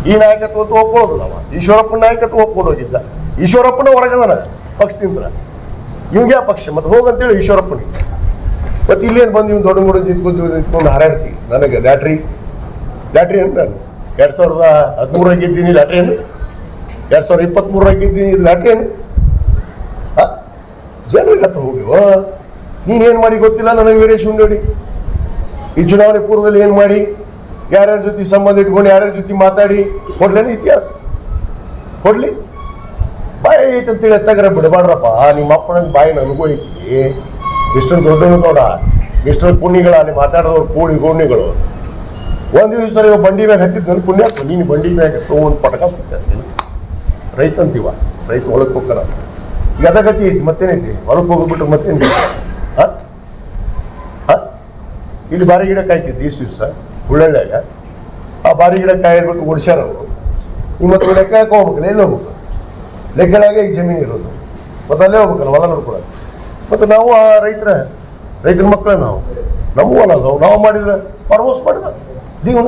ಈ ನಾಯಕತ್ವ ಒಪ್ಕೊಳ್ಳೋದಿಲ್ಲ ಅವ. ಈಶ್ವರಪ್ಪನ ನಾಯಕತ್ವ ಒಪ್ಕೊಂಡು ಹೋಗಿದ್ದ ಈಶ್ವರಪ್ಪನ ಹೊರಗದನ ಪಕ್ಷದಿಂದ. ಇವ್ಗೆ ಪಕ್ಷ, ಮತ್ತೆ ಹೋಗಂತೇಳಿ ಈಶ್ವರಪ್ಪನಿಗೆ. ಮತ್ತೆ ಇಲ್ಲೇನು ಬಂದು ಇವ್ನು ದೊಡ್ಡ ಮೂಡ ನಿಂತ್ಕೊಂಡು ನಿಂತ್ಕೊಂಡು ಹಾರಾಡ್ತಿ? ನನಗೆ ಲ್ಯಾಟ್ರಿ. ಲ್ಯಾಟ್ರಿ ಅಂತ ನಾನು? ಎರಡು ಸಾವಿರದ ಹದಿಮೂರಾಗ ಇದ್ದೀನಿ ಲ್ಯಾಟ್ರಿ ಏನು? ಎರಡು ಸಾವಿರದ ಇಪ್ಪತ್ತ್ಮೂರಾಗ ಇದ್ದೀನಿ, ಇದು ಲ್ಯಾಟ್ರಿ ಏನು? ಜನರಿಗೆ ಹತ್ರ ಹೋಗಿವ ನೀನೇನು ಮಾಡಿ ಗೊತ್ತಿಲ್ಲ ನನಗೆ ವೀರೇಶ್ ಉಂಡೋಡಿ ಈ ಚುನಾವಣೆ ಪೂರ್ವದಲ್ಲಿ ಏನು ಮಾಡಿ? ಯಾರ್ಯಾರ ಜೊತೆ ಸಂಬಂಧ ಇಟ್ಕೊಂಡು ಯಾರ್ಯಾರ ಜೊತೆ ಮಾತಾಡಿ? ಕೊಡ್ಲೇನು ಇತಿಹಾಸ? ಕೊಡ್ಲಿ? ಬಾಯಿ ಐತೆ ಅಂತೇಳಿ ಎತ್ತಾಗ್ರೆ ಬಿಡಬಾಡ್ರಪ್ಪ ನಿಮ್ಮ ಅಪ್ಪನ ಬಾಯಿ ನನಗೂ ಐತಿ. ಇಷ್ಟೊಂದು ದೊಡ್ಡ ನೋಡ. ಇಷ್ಟೊಂದು ಪುಣ್ಯಗಳ ಅಲ್ಲಿ ಮಾತಾಡಿದವ್ರು ಕೂಡಿ ಗೋಣಿಗಳು. ಒಂದು ದಿವಸ ಸರಿ ಬಂಡಿ ಮ್ಯಾಗ ಹತ್ತಿದ್ ನನ್ನ ಪುಣ್ಯ? ನೀನು ಬಂಡಿ ಮ್ಯಾಗ ಒಂದು ಪಟಕ ಸುತ್ತ. ರೈತ ಅಂತೀವ ರೈತ ಹೊಲಕ್ಕೆ ಹೋಗ್ತಾರ ಈಗ ಐತಿ, ಮತ್ತೇನೈತಿ? ಹೊಲಕ್ಕೆ ಹೋಗ್ಬಿಟ್ಟು ಮತ್ತೇನು ಹಾ? ಇಲ್ಲಿ ಬಾರಿ ಗಿಡ ಕಾಯ್ತಿತ್ತು ಇಷ್ಟು ದಿವಸ ಹುಳ್ಳಳ್ಳಿಯಾಗ ಆ ಬಾರಿ ಗಿಡ ಕಾಯ್ಬಿಟ್ಟು ಓಡಿಸ್ಯಾರ ಅವರು. ಈಗ ಮತ್ತೆ ಲೆಕ್ಕ ಹಾಕಿ ಹೋಗ್ಬೇಕಲ್ಲ ಎಲ್ಲಿ ಹೋಗ್ಬೇಕು? ಲೆಕ್ಕಳಾಗೆ ಈಗ ಜಮೀನು ಇರೋದು. ಮತ್ತೆ ಅಲ್ಲೇ ಹೋಗ್ಬೇಕಲ್ಲ, ಹೊಲ ನೋಡ್ಕೊಳಕ್ಕೆ? ಮತ್ತು ನಾವು ಆ ರೈತರ ರೈತರ ಮಕ್ಕಳ ನಾವು. ನಮಗೂ ಹೊಲ ಅದಾವು ನಾವು ಮಾಡಿದ್ರೆ ಫಾರ್ಮ್ ಹೌಸ್ ಮಾಡಿದ ನೀವು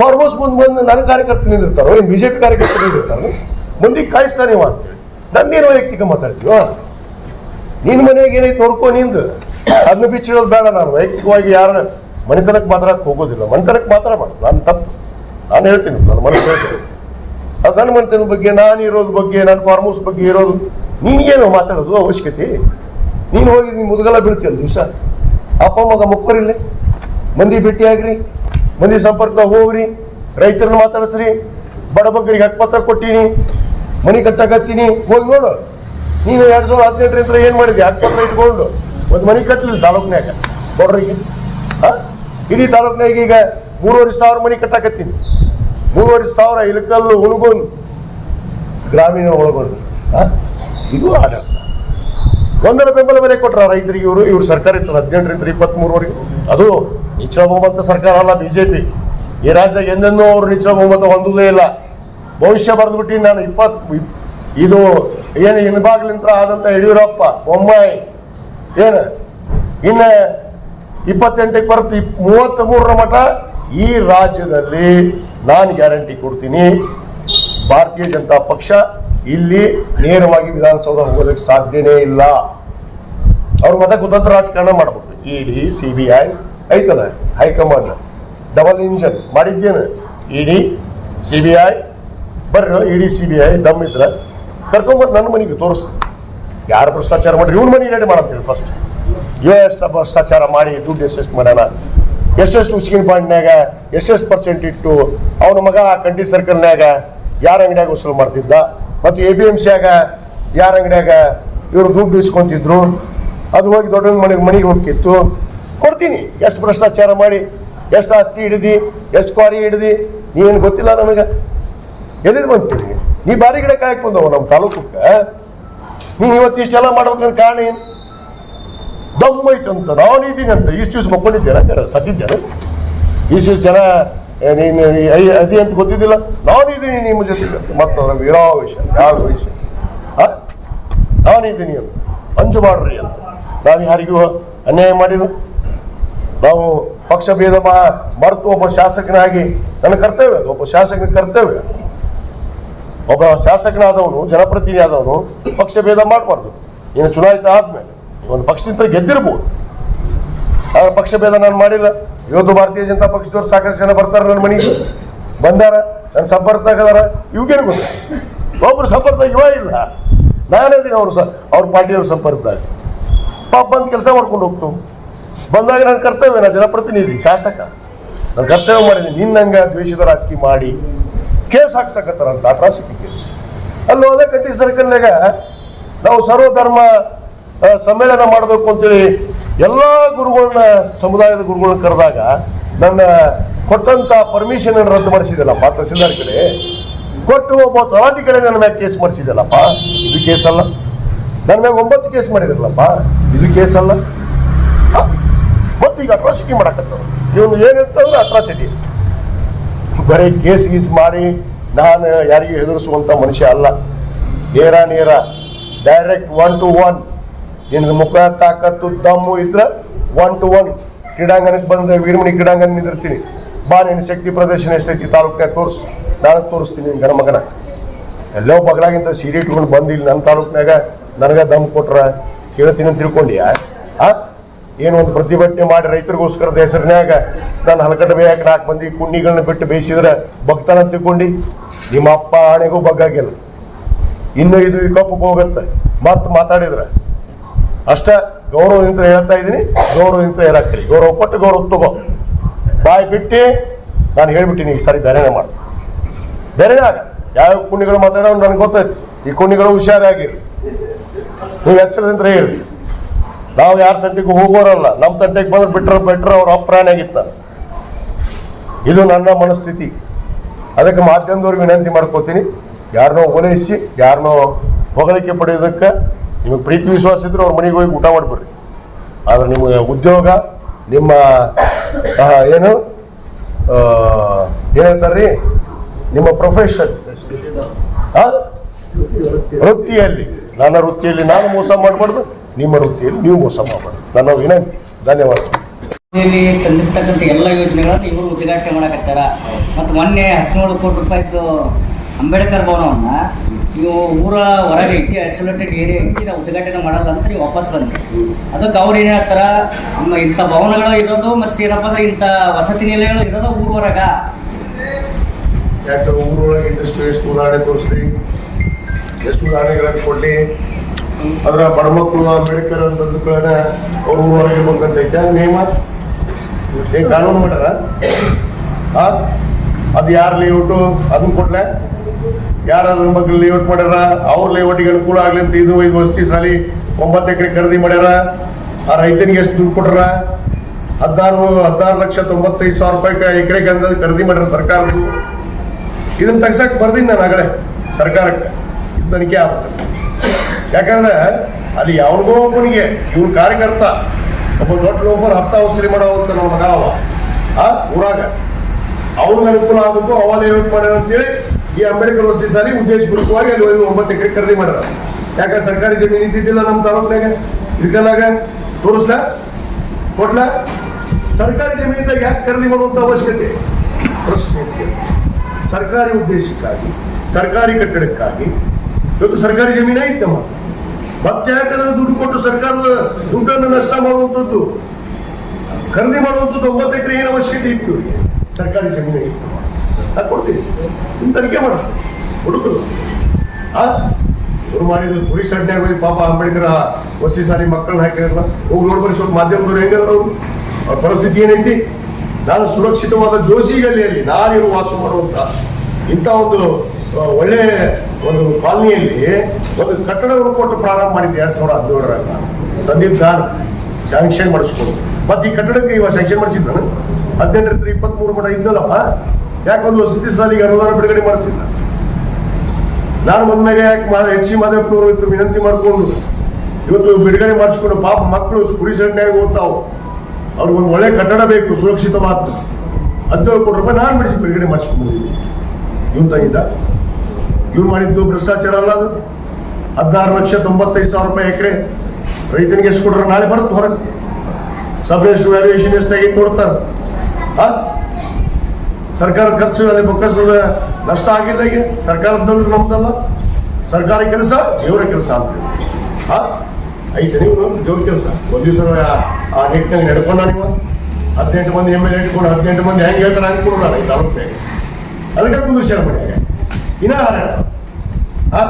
ಫಾರ್ಮ್ ಹೌಸ್ ಮುಂದೆ ಬಂದು ನನ್ನ ಕಾರ್ಯಕರ್ತರು ನಿಂದಿರ್ತಾರೋ, ಏನು ಬಿ ಜೆ ಪಿ ಕಾರ್ಯಕರ್ತರು ನಿಂದಿರ್ತಾರೋ? ಮಂದಿಗೆ ಕಾಯಿಸ್ತಾನೆ ಇವ ಅಂತೇಳಿ ನಂದೇನು ವೈಯಕ್ತಿಕ ಮಾತಾಡ್ತೀವ ನಿನ್ನ ಮನೆಗೆ ಏನೈತೆ ನೋಡ್ಕೊ ನಿಂದು. ಅದನ್ನ ಬಿಚ್ಚಿಡೋದು ಬೇಡ ನಾನು. ವೈಯಕ್ತಿಕವಾಗಿ ಯಾರ ಮನೆತನಕ್ಕೆ ಮಾತಾಡಕ್ಕೆ ಹೋಗೋದಿಲ್ಲ. ಮನೆತನಕ್ಕೆ ಮಾತಾಡಬಾರ್ದು ನಾನು ತಪ್ಪು. ನಾನು ಹೇಳ್ತೀನಿ, ನನ್ನ ಮನಸ್ಸು ಹೇಳ್ತೀನಿ. ಅದು ನನ್ನ ಮನೆತನದ ಬಗ್ಗೆ, ನಾನು ಇರೋದ್ರ ಬಗ್ಗೆ, ನನ್ನ ಫಾರ್ಮ್ ಹೌಸ್ ಬಗ್ಗೆ ಇರೋದು. ನಿನಗೇನು ಮಾತಾಡೋದು ಅವಶ್ಯಕತೆ? ನೀನು ಹೋಗಿ ನೀನು ಮುದುಗಲ ಬೀಳ್ತೀಯಲ್ಲ ದಿವಸ? ಅಪ್ಪ, ಮಗ ಮುಕ್ಕೋರಿಲ್ಲ? ಮಂದಿ ಭೇಟಿಯಾಗ್ರಿ ಮಂದಿ ಸಂಪರ್ಕ ಹೋಗ್ರಿ, ರೈತರನ್ನ ಮಾತಾಡಿಸ್ರಿ, ಬಡ ಬಗ್ಗರಿಗೆ ಹಕ್ಕಪತ್ರ ಕೊಟ್ಟೀನಿ, ಮನೆ ಕಟ್ಟಕತ್ತೀನಿ. ಹೋಗಿ ನೋಡು. ನೀನು ಎರಡು ಸಾವಿರದ ಹದಿನೆಂಟರಿಂದ ಏನು ಮಾಡಿದ್ವಿ ಹಕ್ಕುಪತ್ರ ಇಟ್ಕೊಂಡು ಒಂದು ಮನೆ ಕಟ್ಟಲಿಲ್ಲ ತಾಲೂಕ್ನ್ಯಾಗ, ಬಡ್ರಿಗೆ. ಹಾಂ? ಇಡೀ ತಾಲೂಕ್ನಾಗ ಈಗ ಮೂರುವರೆ ಸಾವಿರ ಮನೆ ಕಟ್ಟಕತ್ತೀನಿ. ಮೂರುವರೆ ಸಾವಿರ ಇಳಕಲ್ಲು ಹುಣಗುನ್ ಗ್ರಾಮೀಣ ಒಳಗೊಂಡು. ಹಾಂ? ಇದು ಆಡಳಿತ ಒಂದರ ಬೆಂಬಲ ಬೆಲೆ ಕೊಟ್ರ ರೈತರಿಗೆ ಇವರು ಇವರು ಸರ್ಕಾರ ಇತ್ತು ಹದಿನೆಂಟರಿಂದ ಇಪ್ಪತ್ತ್ಮೂರವರೆಗೆ ಅದು ನಿಶ್ಚಲ ಬಹುಮತ ಸರ್ಕಾರ ಅಲ್ಲ, ಬಿಜೆಪಿ. ಈ ರಾಜ್ಯದಾಗ ಎಂದೆಂದೂ ಅವರು ನಿಶ್ಚಲ ಬಹುಮತ ಹೊಂದುವುದೇ ಇಲ್ಲ. ಭವಿಷ್ಯ ಬರೆದ್ಬಿಟ್ಟು ನಾನು, ಇಪ್ಪತ್, ಇಪ್- ಇದು ಏನು ಹಿಂಬಾಗ್ಲಿಂತ ಆದಂತ ಯಡಿಯೂರಪ್ಪ, ಬೊಮ್ಮಾಯಿ. ಏನು? ಇನ್ನು ಇಪ್ಪತ್ತೆಂಟಕ್ಕೆ ಬರುತ್ತೆ ಮೂವತ್ತ್ ಮೂರರ ಮಠ. ಈ ರಾಜ್ಯದಲ್ಲಿ ನಾನು ಗ್ಯಾರಂಟಿ ಕೊಡ್ತೀನಿ, ಭಾರತೀಯ ಜನತಾ ಪಕ್ಷ ಇಲ್ಲಿ ನೇರವಾಗಿ ವಿಧಾನಸೌಧ ಹೋಗೋದಕ್ಕೆ ಸಾಧ್ಯನೇ ಇಲ್ಲ. ಅವ್ರ ಮತ ಕುತಂತ್ರ ರಾಜಕಾರಣ ಮಾಡ್ಬೇಕು. ಇಡಿ ಸಿ ಬಿ ಐ ಐತಲ್ಲ, ಹೈಕಮಾಂಡ್. ಡಬಲ್ ಇಂಜನ್ ಮಾಡಿದ್ದೇನು. ಇಡಿ ಸಿ ಬಿ ಐ ಬರ್ರಿ ಇಡಿ ಸಿ ಬಿ ಐ ದಮ್ ಇದ್ರೆ ಕರ್ಕೊಂಬರ್ ನನ್ನ ಮನೆಗೆ ತೋರಿಸ್ತು ಯಾರು ಭ್ರಷ್ಟಾಚಾರ ಮಾಡ್ರಿ? ಇವ್ನ ಮನೆ ರೆಡಿ ಮಾಡಿ ಫಸ್ಟ್ ಇವ ಎಷ್ಟು ಭ್ರಷ್ಟಾಚಾರ ಮಾಡಿ ದುಡ್ಡು ಎಷ್ಟೆಷ್ಟು ಮಾಡೋಣ? ಎಷ್ಟೆಷ್ಟು ಉಸ್ಕಿನ ಪಾಂಡ್ನ್ಯಾಗ ಎಷ್ಟೆಷ್ಟು ಪರ್ಸೆಂಟ್ ಇಟ್ಟು ಅವನ ಮಗ ಕಂಡಿ ಸರ್ಕಲ್ನಾಗ ಯಾರ ಅಂಗಡಿಯಾಗ ವಸೂಲು ಮಾಡ್ತಿದ್ದ? ಮತ್ತು ಎ ಪಿ ಎಂ ಸಿಯಾಗ, ಯಾರ ಅಂಗಡಿಯಾಗ ಇವರು ದುಡ್ಡು ಇಸ್ಕೊತಿದ್ರು, ಅದು ಹೋಗಿ ದೊಡ್ಡ ಮನೆಗೆ ಮನೆಗೆ ಹೋಗ್ತಿತ್ತು ಕೊಡ್ತೀನಿ, ಎಷ್ಟು ಭ್ರಷ್ಟಾಚಾರ ಮಾಡಿ, ಎಷ್ಟು ಆಸ್ತಿ ಹಿಡಿದು, ಎಷ್ಟು ಕ್ವಾರಿ ಹಿಡಿದಿ ನೀವೇನು ಗೊತ್ತಿಲ್ಲ ನನಗೆ. ಎಲ್ಲಿದ್ ಬಂತೀವಿ ನೀ ಬಾರಿ ಗಿಡ ಕಾಯಕ್ ಬಂದವ ನಮ್ಮ ತಾಲೂಕಕ್ಕೆ. ನೀನು ಇವತ್ತು ಇಷ್ಟೆಲ್ಲ ಮಾಡ್ಬೇಕಂದ್ರೆ ಕಾರಣ ಏನು? ದಮ್ಮೈತಂತ ಐತಂತ ನಾನು ಇದ್ದೀನಿ ಅಂತ. ಇಷ್ಟು ದಿವಸ ಮಕ್ಕೊಂಡಿದ್ದೇನೆ? ಸತ್ತಿದ್ದೇನೆ. ಇಷ್ಟು ಜನ ನೀನು ಅದಿ ಅಂತ ಗೊತ್ತಿದ್ದಿಲ್ಲ. ನಾನು ಇದ್ದೀನಿ ನಿಮ್ಮ ಜೊತೆಗೆ ಮತ್ತೆ ವೀರಾವೇಶ ಯಾವ ವಿಷಯ? ನಾನಿದ್ದೀನಿ ಅಂತ. ಅಂಜು ಮಾಡ್ರಿ ಅಂತ. ನಾವು ಯಾರಿಗೂ ಅನ್ಯಾಯ ಮಾಡಿಲ್ಲ. ನಾವು ಪಕ್ಷ ಭೇದ ಮರೆತು ಒಬ್ಬ ಶಾಸಕನಾಗಿ, ನನ್ನ ಕರ್ತವ್ಯ ಅದು. ಒಬ್ಬ ಶಾಸಕನ ಕರ್ತವ್ಯ. ಒಬ್ಬ ಶಾಸಕನಾದವನು, ಜನಪ್ರತಿನಿಧಿ ಆದವನು ಪಕ್ಷ ಭೇದ ಮಾಡಬಾರ್ದು. ನೀನು ಚುನಾಯಿತ ಆದ್ಮೇಲೆ ಒಂದು ಪಕ್ಷದಿಂದ ಗೆದ್ದಿರ್ಬೋದು. ಆದ್ರೆ ಪಕ್ಷ ಭೇದ ನಾನು ಮಾಡಿಲ್ಲ. ಇವತ್ತು ಭಾರತೀಯ ಜನತಾ ಪಕ್ಷದವ್ರು ಸಾಕಷ್ಟು ಜನ ಬರ್ತಾರೆ ನನ್ನ ಮನೆಗೆ. ಬಂದಾರ, ನನ್ನ ಸಂಪರ್ಕದಾರ ಇವ್ಗೇನು ಗೊತ್ತ? ಒಬ್ರು ಸಂಪರ್ಕ ಇವ ಇಲ್ಲ. ನಾನೇದೀನಿ ಅವ್ರು ಸ, ಅವ್ರ ಪಾರ್ಟಿಯವ್ರ ಸಂಪರ್ಕದಾಗ. ಪಾಪ ಬಂದು ಕೆಲಸ ಮಾಡ್ಕೊಂಡು ಹೋಗ್ತು. ಬಂದಾಗ ನನ್ನ ಕರ್ತವ್ಯ ನಾನು ಜನಪ್ರತಿನಿಧಿ, ಶಾಸಕ. ನಾನು ಕರ್ತವ್ಯ ಮಾಡಿದ್ದೀನಿ. ನಿನ್ನಂಗೆ ದ್ವೇಷದ ರಾಜಕೀಯ ಮಾಡಿ, ಕೇಸ್ ಹಾಕ್ಸಕತ್ತಾರಂತ ಅಟ್ರಾಸಿಟಿ ಕೇಸ್. ಅಲ್ಲಿ ಹೋದ ಕಟ್ಟಿ ಸರ್ಕಲ್ನಾಗ ನಾವು ಸರ್ವಧರ್ಮ ಸಮ್ಮೇಳನ ಮಾಡಬೇಕು ಅಂತೇಳಿ ಎಲ್ಲ ಗುರುಗಳನ್ನ, ಸಮುದಾಯದ ಗುರುಗಳನ್ನ ಕರೆದಾಗ ನನ್ನ ಕೊಟ್ಟಂತ ಪರ್ಮಿಷನ್ ರದ್ದು ಮಾಡಿಸಿದಲ್ಲಪ್ಪ ತಹಸೀಲ್ದಾರ್ ಕಡೆ ಕೊಟ್ಟು ಒಬ್ಬ ತಲಾಟಿ ಕಡೆ ನನ್ನ ಮ್ಯಾಗ ಕೇಸ್ ಮಾಡಿಸಿದಲ್ಲಪ್ಪ ಇದು ಕೇಸ್ ಅಲ್ಲ. ನನ್ನ ಮ್ಯಾಗ ಒಂಬತ್ತು ಕೇಸ್ ಮಾಡಿದ್ರಲ್ಲಪ್ಪ? ಇದು ಕೇಸ್ ಅಲ್ಲ. ಮತ್ತೀಗ ಅಟ್ರಾಸಿಟಿ ಮಾಡಕತ್ತವ್ರು. ಇವನು ಏನಿರ್ತಂದ್ರೆ ಅಟ್ರಾಸಿಟಿ ಬರೀ ಕೇಸ್ ಗೀಸ್ ಮಾಡಿ, ನಾನು ಯಾರಿಗೂ ಹೆದರಿಸುವಂತ ಮನುಷ್ಯ ಅಲ್ಲ. ನೇರ ನೇರ ಡೈರೆಕ್ಟ್ ಒನ್ ಟು ಒನ್ ನಿನಗೆ ಮುಖ ತಾಕತ್ತು, ದಮ್ಮು ಇದ್ರೆ ಒನ್ ಟು ಒನ್ ಕ್ರೀಡಾಂಗಣಕ್ಕೆ ಬಂದ್ರೆ ವೀರಮಣಿ ಕ್ರೀಡಾಂಗಣ ನಿಂದಿರ್ತೀನಿ. ಬಾ ನಿನ್ನ ಶಕ್ತಿ ಪ್ರದರ್ಶನ ಎಷ್ಟೈತಿ ತಾಲೂಕ್ನಾಗ ತೋರಿಸು. ನಾನು ತೋರಿಸ್ತೀನಿ ನಿನ್ನ ಗಣ ಮಗನ. ಎಲ್ಲೋ ಬಗಲಾಗಿಂತ ಸೀರೆ ಇಟ್ಕೊಂಡು ಬಂದಿಲ್ಲ. ನನ್ನ ತಾಲೂಕ್ನಾಗ ನನಗೆ ದಮ್ ಕೊಟ್ರ. ಕೇಳ್ತೀನಿ ಅಂತ ತಿಳ್ಕೊಂಡಿಯಾ? ಆ? ಏನು ಒಂದು ಪ್ರತಿಭಟನೆ ಮಾಡಿ ರೈತರಿಗೋಸ್ಕರದ ಹೆಸರಿನಾಗ ನಾನು ಹಲಕಟ್ಟ ಬೇಯಕ್ಕೆ ನಾಲ್ಕು ಮಂದಿ ಕುಣ್ಣಿಗಳನ್ನ ಬಿಟ್ಟು ಬೇಯಿಸಿದ್ರೆ ಭಕ್ತನ ತಿಳ್ಕೊಂಡು. ನಿಮ್ಮ ಅಪ್ಪ ಆಣೆಗೂ ಬಗ್ಗಾಗಿಲ್ಲ. ಇನ್ನು ಇದು ಈ ಕಪ್ಪಕ್ಕೆ ಹೋಗುತ್ತೆ ಮತ್ತೆ ಮಾತಾಡಿದ್ರೆ. ಅಷ್ಟ ಗೌರವದಿಂದ ಹೇಳ್ತಾ ಇದ್ದೀನಿ. ಗೌರವದಿಂದ ಹೇಳಾಕ್ರಿ ಗೌರವ ಕೊಟ್ಟು ಗೌರವ ತಗೋ. ಬಾಯಿ ಬಿಟ್ಟು ನಾನು ಹೇಳ್ಬಿಟ್ಟಿನಿ, ಈ ಸರಿ ಧರಣೆ ಮಾಡಿ. ಧರಣೆ ಆಗ. ಯಾವ ಕುಣಿಗಳು ಮಾತಾಡೋ ನನಗೆ ಗೊತ್ತಾಯ್ತು. ಈ ಕುಣಿಗಳು ಹುಷಾರಾಗಿರಿ. ನೀವು ಎಚ್ಚರದಿಂದ ಹೇಳಿ. ನಾವು ಯಾರ ತಂಟೆಗೂ ಹೋಗೋರಲ್ಲ ನಮ್ಮ ತಂಟೆಗೆ ಬಂದ್ರೆ ಬಿಟ್ಟರೆ ಬಿಟ್ರೆ ಅವ್ರ ಅಪ್ರಾಣಿ ಆಗಿತ್ತು ಇದು ನನ್ನ ಮನಸ್ಥಿತಿ. ಅದಕ್ಕೆ ಮಾಧ್ಯಮದವ್ರಿಗೆ ವಿನಂತಿ ಮಾಡ್ಕೋತೀನಿ. ಯಾರನ್ನೋ ಓಲೈಸಿ, ಯಾರನ್ನೋ ಹೊಗಳಿಕೆ ಪಡೆಯೋದಕ್ಕೆ ನಿಮಗೆ ಪ್ರೀತಿ ವಿಶ್ವಾಸ ಇದ್ರೆ ಅವ್ರ ಮನೆಗೆ ಹೋಗಿ ಊಟ ಮಾಡ್ಬಿಡ್ರಿ. ಆದ್ರೆ ನಿಮಗೆ ಉದ್ಯೋಗ, ನಿಮ್ಮ ಏನು ಏನಂತಾರ್ರಿ ನಿಮ್ಮ ಪ್ರೊಫೆಷನ್ ವೃತ್ತಿಯಲ್ಲಿ. ನನ್ನ ವೃತ್ತಿಯಲ್ಲಿ ನಾನು ಮೋಸ ಮಾಡಬಾರ್ದು, ನಿಮ್ಮ ವೃತ್ತಿಯಲ್ಲಿ ನೀವು ಮೋಸ ಮಾಡಬಾರ್ದು. ನನ್ನ ವಿನಂತಿ. ಧನ್ಯವಾದ. ತಂದಿರ್ತಕ್ಕಂಥ ಎಲ್ಲ ಯೋಜನೆಗಳನ್ನು ಇವರು ಉದ್ಘಾಟನೆ ಮಾಡಕತ್ತಾರ. ಮತ್ತು ಮೊನ್ನೆ ಹದಿನೇಳು ಕೋಟಿ ರೂಪಾಯಿದ್ದು ಅಂಬೇಡ್ಕರ್ ಭವನವನ್ನ ನೀವು ಊರ ಹೊರಗೆ ಐತಿ ಐಸೋಲೇಟೆಡ್ ಏರಿಯಾ ಐತಿ ನಾವು ಉದ್ಘಾಟನೆ ಮಾಡಲ್ಲ ಅಂತ ನೀವು ವಾಪಸ್ ಬಂದ್ರಿ ಅದಕ್ಕೆ ಅವ್ರು ಏನು ಹೇಳ್ತಾರ ನಮ್ಮ ಇಂಥ ಭವನಗಳು ಇರೋದು ಮತ್ತೆ ಏನಪ್ಪ ಅಂದ್ರೆ ಇಂಥ ವಸತಿ ನಿಲಯಗಳು ಇರೋದು ಊರ ಹೊರಗ. ಊರೊಳಗೆ ಇಂಡಸ್ಟ್ರಿ ಎಷ್ಟು ಉದಾಹರಣೆ ತೋರಿಸ್ರಿ? ಎಷ್ಟು ಉದಾಹರಣೆಗಳನ್ನು ಕೊಡ್ಲಿ? ಅದ್ರ ಬಡಮಕ್ಕಳು, ಅಂಬೇಡ್ಕರ್ ಅಂತ ಅಂದ್ಕೊಳ್ಳೋಣ, ಅವ್ರು ಊರೊಳಗೆ ಇರ್ಬೇಕಂತೈತೆ ನೇಮ ಏನ್ ಕಾನೂನು ಮಾಡ್ಯಾರ? ಅದು ಯಾರು ಲೇಔಟು ಅದನ್ನ ಕೊಡ್ಲೆ? ಯಾರಾದ್ರ ಅದ್ರ ಲೇಔಟ್ ಮಾಡ್ಯಾರ? ಅವ್ರ ಲೇಔಟಿಗೆ ಅನುಕೂಲ ಆಗ್ಲಿ ಅಂತ ಇದು ಈಗ ವಸ್ತಿ ಸಾಲಿ ಒಂಬತ್ತು ಎಕರೆ ಖರೀದಿ ಮಾಡ್ಯಾರ. ಆ ರೈತನಿಗೆ ಎಷ್ಟು ದುಡ್ಡು ಕೊಟ್ರ? ಹದಿನಾರು ಹದಿನಾರು ಲಕ್ಷ ತೊಂಬತ್ತೈದು ಸಾವಿರ ರೂಪಾಯಿ ಎಕರೆಗೆ ಅಂದ್ರೆ ಖರೀದಿ ಮಾಡ್ಯಾರ ಸರ್ಕಾರದ್ದು. ಇದನ್ನ ತೆಗ್ಸಕ್ ಬರ್ದೀನಿ ನಾನು ಆಗಲೇ ಸರ್ಕಾರಕ್ಕೆ. ತನಿಖೆ ಆಗುತ್ತೆ ಯಾಕಂದ್ರೆ ಅಲ್ಲಿ ಯಾವನಿಗೋ ಒಬ್ಬನಿಗೆ ಇವ್ರ ಕಾರ್ಯಕರ್ತ, ಒಬ್ಬ ದೊಡ್ಡ ಲೋಫರ್ ಹಪ್ತಾ ವಸೂಲಿ ಮಾಡೋವಂತ ನನ್ನ ಮಗ ಅವ. ಆ, ಊರಾಗ. ಅವನಿಗೆ ಅನುಕೂಲ ಆಗಬೇಕು ಅವ ಲೇಔಟ್ ಮಾಡ್ಯಾರ ಅಂತೇಳಿ ಈ ಅಂಬೇಡ್ಕರ್ ವಸತಿ ಸಾಲಿ ಉದ್ದೇಶಪೂರ್ವಕವಾಗಿ ಅಲ್ಲಿ ಒಂದು ಒಂಬತ್ತು ಎಕರೆ ಖರೀದಿ ಮಾಡ್ಯಾರ. ಯಾಕೆ ಸರ್ಕಾರಿ ಜಮೀನು ಇದ್ದಿದ್ದಿಲ್ಲ ನಮ್ಮ ತಾಲೂಕ್ನಾಗ? ಇರ್ಕಲಾಗ ತೋರಿಸ್ಲ? ಕೊಡ್ಲಾ? ಸರ್ಕಾರಿ ಜಮೀನಿದ್ದಾಗ ಯಾಕೆ ಖರೀದಿ ಮಾಡುವಂತ ಅವಶ್ಯಕತೆ? ಪ್ರಶ್ನೆ. ಸರ್ಕಾರಿ ಉದ್ದೇಶಕ್ಕಾಗಿ, ಸರ್ಕಾರಿ ಕಟ್ಟಡಕ್ಕಾಗಿ, ಇವತ್ತು ಸರ್ಕಾರಿ ಜಮೀನೇ ಇತ್ತು ನಮ್ಮ ಮತ್ತೆ ಯಾಕಂದ್ರೆ ದುಡ್ಡು ಕೊಟ್ಟು ಸರ್ಕಾರದ ದುಡ್ಡನ್ನು ನಷ್ಟ ಮಾಡುವಂಥದ್ದು ಖರೀದಿ ಮಾಡುವಂಥದ್ದು ಒಂಬತ್ತು ಎಕರೆ ಏನು ಅವಶ್ಯಕತೆ ಇತ್ತು? ಸರ್ಕಾರಿ ಜಮೀನು ಇತ್ತು ನಾನು ಕೊಡ್ತೀನಿ. ನಿಮ್ ತನಿಖೆ ಮಾಡಿಸ್ತೀನಿ. ಹುಡುಕರು. ಆ, ಇವ್ರು ಮಾಡಿದ್ರು ಪುರಿ ಸಡ್ಡೆ ಹೋಗಿ ಪಾಪ ಅಂಬೇಡ್ಕರ್ ವಸ್ತಿ ಸಾರಿ ಮಕ್ಕಳನ್ನ ಹಾಕಿದ್ರಲ್ಲ. ಹೋಗಿ ನೋಡ್ಬರಿ ಸ್ವಲ್ಪ ಮಾಧ್ಯಮದವ್ರು ಹೆಂಗಿದ್ರು ಅವರು ಪರಿಸ್ಥಿತಿ ಏನೈತಿ? ನಾನು ಸುರಕ್ಷಿತವಾದ ಜೋಸಿ ಗಲ್ಲಿಯಲ್ಲಿ ನಾನಿರು ವಾಸ ಮಾಡುವಂತ ಇಂಥ ಒಂದು ಒಳ್ಳೆ ಒಂದು ಕಾಲನಿಯಲ್ಲಿ ಒಂದು ಕಟ್ಟಡವನ್ನು ಕೊಟ್ಟು ಪ್ರಾರಂಭ ಮಾಡಿದ್ದೆ ಎರಡ್ ಸಾವಿರದ ಹದಿನೇಳರಾಗ ತಂದಿದ್ದು ನಾನು. ಮಾಡಿಸ್ಕೊಂಡು. ಮತ್ತೆ ಈ ಕಟ್ಟಡಕ್ಕೆ ಇವಾಗ ಸ್ಯಾಂಕ್ಷನ್ ಮಾಡಿಸಿದ್ದಾನೆ ಹದಿನೆಂಟರಿಂದ ಇಪ್ಪತ್ಮೂರು ಮಠ ಇದ್ದಲ್ಲಪ್ಪ. ಯಾಕೊಂದು ವಸತಿ ಸಾಲಿಗೆ ಅನುದಾನ ಬಿಡುಗಡೆ ಮಾಡಿಸ್ತಿಲ್ಲ ನಾನು ಬಂದ್ಮೇಲೆ ಯಾಕೆ ಎಚ್ ಸಿ ಮಾದೇವಪ್ಪನವರು ಇತ್ತು ವಿನಂತಿ ಮಾಡಿಕೊಂಡು, ಇವತ್ತು ಬಿಡುಗಡೆ ಮಾಡಿಸ್ಕೊಂಡು ಪಾಪ ಮಕ್ಕಳು ಕುರಿ ಸಡ್ನ್ಯಾಗ ಓದ್ತಾವು. ಅವ್ರಿಗೆ ಒಂದು ಒಳ್ಳೆ ಕಟ್ಟಡ ಬೇಕು, ಸುರಕ್ಷಿತವಾದ. ಹದಿನೇಳು ಕೋಟಿ ರೂಪಾಯಿ ನಾನು ಬಿಡಿಸಿ ಬಿಡುಗಡೆ ಮಾಡಿಸ್ಕೊಂಡಿದ್ದೀನಿ ಇವನ್ ತಂಗಿದ್ದ. ಇವ್ರು ಮಾಡಿದ್ದು ಭ್ರಷ್ಟಾಚಾರ ಅಲ್ಲ ಅದು. ಹದಿನಾರು ಲಕ್ಷ ತೊಂಬತ್ತೈದು ಸಾವಿರ ರೂಪಾಯಿ ಎಕರೆ ರೈತನಿಗೆ ಎಷ್ಟು ಕೊಟ್ರೆ ನಾಳೆ ಬರುತ್ತೆ ಹೊರಗೆ. ಸಬ್ ವ್ಯಾಲ್ಯೂಯೇಷನ್ ಎಷ್ಟಾಗಿ ಕೊಡ್ತಾರೆ? ಸರ್ಕಾರ ಖರ್ಚು ಅಲ್ಲಿ ಬೊಕ್ಕಸದ ನಷ್ಟ ಆಗಿಲ್ಲ ಈಗ. ಸರ್ಕಾರದ ನಮ್ದಲ್ಲ. ಸರ್ಕಾರಿ ಕೆಲಸ, ದೇವರ ಕೆಲಸ ಅಂತ ಐತೆ, ನೀವು ದೇವ್ರ ಕೆಲಸ. ಒಂದು ದಿವಸ ಆ ನಿಟ್ಟಿನಲ್ಲಿ ನಡ್ಕೊಂಡ ನೀವು. ಹದಿನೆಂಟು ಮಂದಿ ಎಂ ಎಲ್ ಎ ಇಟ್ಕೊಂಡು, ಹದಿನೆಂಟು ಮಂದಿ ಹೆಂಗೆ ಹೇಳ್ತಾರೆ ಹಂಗೆ ಕೊಡೋಣ ಈ ಅದಕ್ಕೆ ಒಂದು ಮನೆಯಾಗ ಇನ್ನ ಹಾರಾಟ ಆ?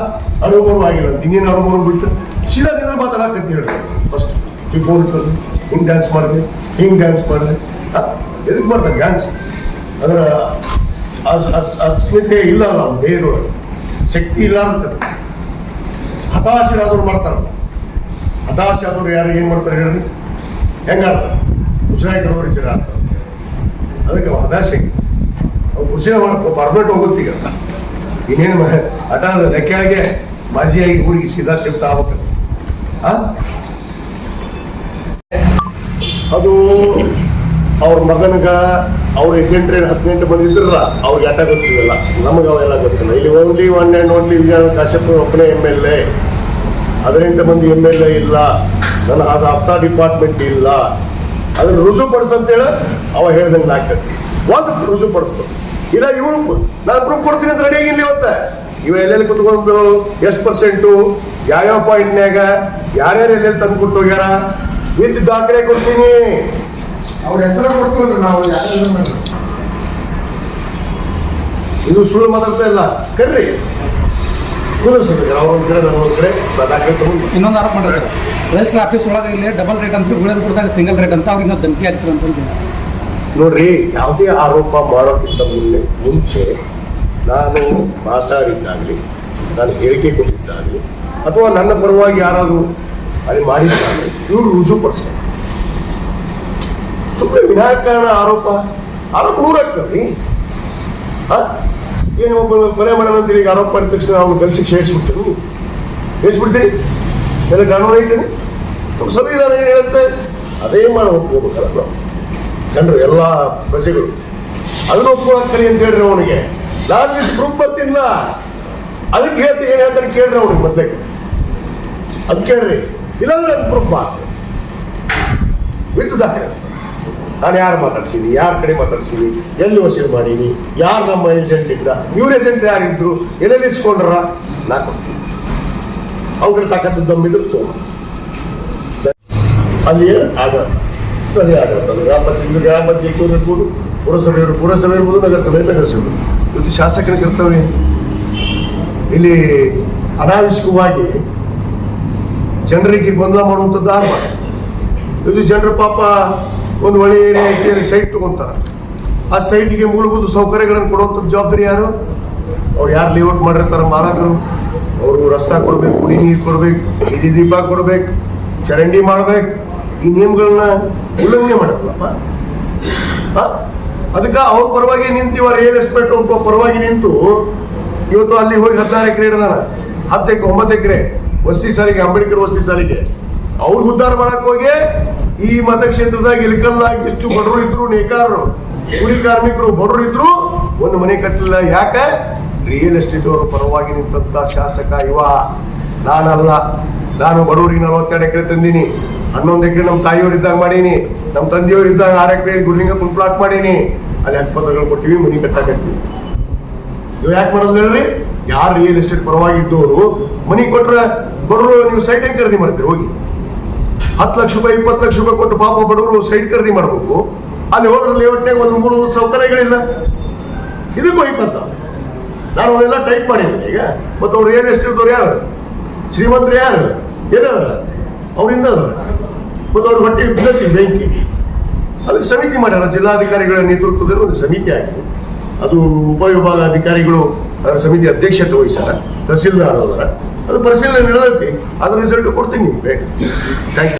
ಅನುಭವ ಆಗಿರೋದು ಇನ್ನೇನು ಅನುಭವ ಬಿಟ್ಟು ಸೀದಾ ನಿನ್ನ ಮಾತಾಡಕಂತ ಹೇಳಿ ಫಸ್ಟ್ ಈ ಫೋನ್ ಇಟ್ಟದ್ದು ಹಿಂಗೆ ಡ್ಯಾನ್ಸ್ ಮಾಡಿದೆ ಹಿಂಗೆ ಡ್ಯಾನ್ಸ್ ಮಾಡಿದೆ ಎದಕ್ಕೆ ಮಾಡ್ತಾರೆ ಡ್ಯಾನ್ಸ್ ಅದರ ಅಸ್- ಅಸ್- ಅಸ್ಮಿತೆ ಇಲ್ಲ ಅವ್ನ ದೇಹದೊಳಗೆ ಶಕ್ತಿ ಇಲ್ಲ ಅಂತ. ಹತಾಶೆ ಆದವ್ರು ಮಾಡ್ತಾರೆ ಹತಾಶೆ ಆದವ್ರು ಯಾರು ಏನು ಮಾಡ್ತಾರೆ ಹೇಳ್ರಿ? ಹೆಂಗ ಆಡ್ತಾರೆ? ಉಸಿರಾಯ್ಕೊಳ್ಳೋರು ವಿಚಾರ ಆಡ್ತಾರೆ ಅದಕ್ಕೆ ಹತಾಶೆ. ಅವ್ರು ಖುಷಿನ ಮಾಡ್ಕೊ ಪರ್ಮನೆಂಟ್ ಹೋಗುತ್ತೀಗ ಇನ್ನೇನು ಹಠ ಲೆಕ್ಕೆಳಗೆ ಮಾಜಿಯಾಗಿ ಊರಿಗೆ ಸೀದಾ ಶಿಫ್ಟ್ ಆಗ್ಬೇಕು. ಆ? ಅದು ಅವ್ರ ಮಗನಿಗ ಅವ್ರ ಎಸೆಂಟ್ರಿ ಹದಿನೆಂಟು ಮಂದಿ ಇದ್ರಲ್ಲ, ಅವ್ರಿಗೆ ಆಟ ಗೊತ್ತಿಲ್ಲ ನಮಗೆ ಅವೆಲ್ಲ ಗೊತ್ತಿಲ್ಲ. ಇಲ್ಲಿ only one and only Vijaya Kashyap ಒಬ್ಬನೇ ಎಂ ಎಲ್ ಎ ಹದಿನೆಂಟು ಮಂದಿ ಎಂ ಎಲ್ ಎ ಇಲ್ಲ. ನನ್ನ ಆಸ ಹಪ್ತಾ ಡಿಪಾರ್ಟ್ಮೆಂಟ್ ಇಲ್ಲ. ಅದನ್ನ ರುಜು ಪಡಿಸಂತೇಳ ಅವ ಹೇಳ್ದಂಗೆ ಆಗ್ತದೆ. ಒಂದು ರುಜು ಪಡಿಸ್ತು ಇಲ್ಲ ಇವಳು ನಾನು ಪ್ರೂಫ್ ಕೊಡ್ತೀನಿ ಅಂತ ರೆಡಿ ಆಗಿಲ್ಲ ಇವತ್ತ. ಇವ ಎಲ್ಲೆಲ್ಲಿ ಕುತ್ಕೊಂಡು ಎಷ್ಟು ಪರ್ಸೆಂಟು ಯಾವ್ಯಾವ ಪಾಯಿಂಟ್ನ್ಯಾಗ ಯಾರ್ಯಾರು ಎಲ್ಲೆಲ್ಲಿ ತಂದು ಕೊಟ್ಟು ಹೋಗ್ಯಾರ? ವಿತ್ ದಾಖಲೆ ಕೊಡ್ತೀನಿ. ಅವ್ರ ಹೆಸರು ಕೊಟ್ಟು ನಾವು ಯಾರು ಇದು ಸುಳ್ಳು ಮಾತಾಡ್ತಾ ಇಲ್ಲ. ಕರ್ರಿ. ಸುಳ್ಳು ಒಂದ್ ಕಡೆ ನನ್ನ ಕಡೆ ದಾಖಲೆ ತಗೊಂಡು. ಇನ್ನೊಂದು ಆರೋಪ ಮಾಡ್ತಾರೆ ರಿಜಿಸ್ಟರ್ ಆಫೀಸ್ ಒಳಗೆ ಇಲ್ಲಿ ಡಬಲ್ ರೇಟ್ ಅಂತ ಉಳಿದ ಕೊಡ್ತಾರೆ ಸಿಂಗಲ್ ರೇಟ್ ಅಂತ ಅವ್ರಿಗೆ ನಾವು ಧಮಕಿ ಆಗ್ತಾರೆ ಅಂತ ನೋಡ್ರಿ ಯಾವುದೇ ಆರೋಪ ಮಾಡೋಕ್ಕಿಂತ ಮುನ್ನೆ ಮುಂಚೆ ನಾನು ಮಾತಾಡಿದ್ದಾಗಲಿ ನಾನು ಹೇಳಿಕೆ ಕೊಟ್ಟಿದ್ದಾಗಲಿ ಅಥವಾ ನನ್ನ ಪರವಾಗಿ ಯಾರಾದರೂ ಅಲ್ಲಿ ಮಾಡಿದ್ದಾರೆ ಇವರು ರುಜುಪಡಿಸ್ತಾರೆ ಸುಮ್ಮನೆ ವಿನಾಕಾರಣ ಆರೋಪ ಆರೋಪ ನೂರಾಗ್ತದ್ರಿ ಏನು ಕೊಲೆ ಮಾಡೋಣ ಅಂತ ಈಗ ಆರೋಪ ಮಾಡಿದ ತಕ್ಷಣ ಅವ್ನು ಗಲ್ಸಿಗೆ ಸೇರಿಸ್ಬಿಡ್ತೀನಿ ಸೇರಿಸ್ಬಿಡ್ತೀರಿ ಎಲ್ಲ ಕಾನೂನು ಐತೇನೆ ನಮ್ಮ ಸಂವಿಧಾನ ಏನು ಹೇಳುತ್ತೆ? ಅದೇ ಮಾಡಿ ಒಪ್ಕೋಬೇಕಲ್ಲ. ನಾವು ಜನರು ಎಲ್ಲ ಪ್ರಜೆಗಳು. ಅದನ್ನ ಒಪ್ಕೊಳಕ್ ಕಲಿ ಅಂತ ಹೇಳ್ರಿ ಅವನಿಗೆ. ನಾನು ಇಷ್ಟು ಪ್ರೂಫ್ ಬರ್ತಿಲ್ಲ. ಅದಕ್ಕೆ ಹೇಳ್ತೀನಿ ಏನು ಹೇಳ್ತಾರೆ ಕೇಳ್ರಿ ಅವನಿಗೆ ಮತ್ತೆ ಅದ್ ಕೇಳ್ರಿ. ಇಲ್ಲಾಂದ್ರೆ ಅದು ದಾಖಲೆ. ನಾನು ಯಾರು ಮಾತಾಡ್ಸೀನಿ ಯಾರ ಕಡೆ ಮಾತಾಡ್ಸೀನಿ ಎಲ್ಲಿ ವಸೂಲ್ ಮಾಡೀನಿ? ಯಾರು ನಮ್ಮ ಏಜೆಂಟ್ ಇದ್ದ ಇವ್ರ ಏಜೆಂಟ್ ಯಾರಿದ್ರು? ಎಲ್ಲೆಲ್ಲಿ ಇಸ್ಕೊಂಡ್ರ? ನಾ ಕೊಡ್ತೀನಿ. ಅವ್ರ ತಕ್ಕಂಥ ದಮ್ಮಿದ್ರು ತಗೊಂಡು. ಅಲ್ಲಿ ಆಗ ಸರಿ ಆಗತ್ತಲ್ಲ ಗ್ರಾಮ ಪಂಚಾಯತ್ ಗ್ರಾಮ ಪಂಚಾಯತ್ ಇರ್ಬೋದು ಪುರಸಭೆ ಇರ್ಬೋದು, ಪುರಸಭೆ ಇರ್ಬೋದು ನಗರಸಭೆ ನಗರಸಭೆ. ಇದು ಶಾಸಕರಿಗೆ ಇರ್ತವೆ ಇಲ್ಲಿ ಅನಾವಶ್ಯಕವಾಗಿ ಜನರಿಗೆ ಗೊಂದಲ ಮಾಡುವಂಥದ್ದು ಆಗಬಾರ್ದು ಇದು ಜನರು ಪಾಪ ಒಂದು ಒಳ್ಳೆಯ ಏರಿಯಾಕ್ಕೆ ಸೈಟ್ ತಗೊಂತಾರೆ. ಆ ಸೈಟ್ಗೆ ಮೂಲಭೂತ ಸೌಕರ್ಯಗಳನ್ನು ಕೊಡುವಂಥದ್ದು ಜವಾಬ್ದಾರಿ ಯಾರು? ಅವ್ರು ಯಾರು ಲೇಔಟ್ ಮಾಡಿರ್ತಾರೆ ಮಾಲಕರು ಅವರು ರಸ್ತೆ ಕೊಡಬೇಕು, ಕುಡಿ ನೀರು ಕೊಡ್ಬೇಕು ಬೀದಿ ದೀಪ ಕೊಡ್ಬೇಕು, ಚರಂಡಿ ಮಾಡ್ಬೇಕು. ಈ ನಿಯಮಗಳನ್ನ ಉಲ್ಲಂಘನೆ ಮಾಡಲ್ಲಪ್ಪ ಅದಕ್ಕೆ ಅವ್ರ ಪರವಾಗಿ ನಿಂತು ರಿಯಲ್ ಎಸ್ಟೇಟ್ ಪರವಾಗಿ ನಿಂತು ಇವತ್ತು ಅಲ್ಲಿ ಹೋಗಿ ಹದಿನಾರು ಎಕರೆ ಇಡದಾನ. ಹತ್ತು ಎಕರೆ, ಒಂಬತ್ತು ಎಕರೆ. ವಸತಿ ಸಾರಿಗೆ, ಅಂಬೇಡ್ಕರ್ ವಸತಿ ಸಾರಿಗೆ. ಅವ್ರಿಗೆ ಉದ್ಧಾರ ಮಾಡಕ್ ಹೋಗಿ ಈ ಮತಕ್ಷೇತ್ರದಾಗ ಇಲ್ಕಲ್ದಾಗ ಎಷ್ಟು ಬಡರು ಇದ್ರು, ನೇಕಾರರು, ಕೂಲಿ ಕಾರ್ಮಿಕರು ಬಡರು ಇದ್ರು, ಒಂದು ಮನೆ ಕಟ್ಟಲಿಲ್ಲ ಯಾಕ? ರಿಯಲ್ ಎಸ್ಟೇಟ್ ಅವರು ಪರವಾಗಿ ನಿಂತ ಶಾಸಕ ಇವ. ನಾನಲ್ಲ. ನಾನು ಬಡವರಿಗೆ ನಲವತ್ತೆರಡು ಎಕರೆ ತಂದೀನಿ. ಹನ್ನೊಂದು ಎಕರೆ ನಮ್ಮ ತಾಯಿಯವ್ರು ಇದ್ದಾಗ ಮಾಡೀನಿ. ನಮ್ಮ ತಂದೆಯವ್ರು ಇದ್ದಾಗ ಆರು ಎಕರೆ ಗುರ್ಲಿಂಗ ಪ್ಲಾಟ್ ಮಾಡೀನಿ. ಅಲ್ಲಿ ಹತ್ತು ಪತ್ರಗಳು ಕೊಟ್ಟಿವಿ, ಮನೆ ಕಟ್ಟಾಕತ್ತೀವಿ. ನೀವು ಯಾಕೆ ಮಾಡೋದು ಹೇಳ್ರಿ? ಯಾರು ರಿಯಲ್ ಎಸ್ಟೇಟ್ ಪರವಾಗಿದ್ದವರು, ಮನಿ ಕೊಟ್ರೆ ಬರೋ ನೀವು ಸೈಟ್ ಖರೀದಿ ಮಾಡ್ತೀರಿ? ಹೋಗಿ. ಹತ್ತು ಲಕ್ಷ ರೂಪಾಯಿ, ಇಪ್ಪತ್ತು ಲಕ್ಷ ರೂಪಾಯಿ ಕೊಟ್ಟು ಪಾಪ ಬಡವರು ಸೈಟ್ ಖರೀದಿ ಮಾಡಬೇಕು. ಅಲ್ಲಿ ಹೋದ್ರೆ ಲೇಔಟ್ನಾಗ ಒಂದು ಮೂರು ಸೌಕರ್ಯಗಳಿಲ್ಲ. ಇದಕ್ಕೂ ಇಪ್ಪತ್ತ ನಾನು ಅವೆಲ್ಲ ಟೈಪ್ ಮಾಡಿದ್ದೀನಿ ಈಗ. ಮತ್ತು ಅವ್ರು ರಿಯಲ್ ಎಸ್ಟೇಟ್ದವ್ರು ಯಾರು? ಶ್ರೀಮಂತರು ಯಾರು? ಏನಾರ ಅವರಿಂದ ಮತ್ತು ಅವ್ರ ಹೊಟ್ಟೆ ಬೆಂಕಿ ಅದಕ್ಕೆ ಸಮಿತಿ ಮಾಡ್ಯಾರ. ಜಿಲ್ಲಾಧಿಕಾರಿಗಳ ನೇತೃತ್ವದಲ್ಲಿ ಒಂದು ಸಮಿತಿ ಆಗಿದೆ ಅದು ಉಪವಿಭಾಗಾಧಿಕಾರಿಗಳು ಅದರ ಸಮಿತಿ ಅಧ್ಯಕ್ಷತೆ ವಹಿಸ್ಯಾರ ತಹಸೀಲ್ದಾರ್ ಅದು ಪರಿಶೀಲನೆ ನಡೆದೈತಿ ಅದ್ರ ರಿಸಲ್ಟ್ ಕೊಡ್ತೀನಿ ನಿಮ್ಗೆ. Thank you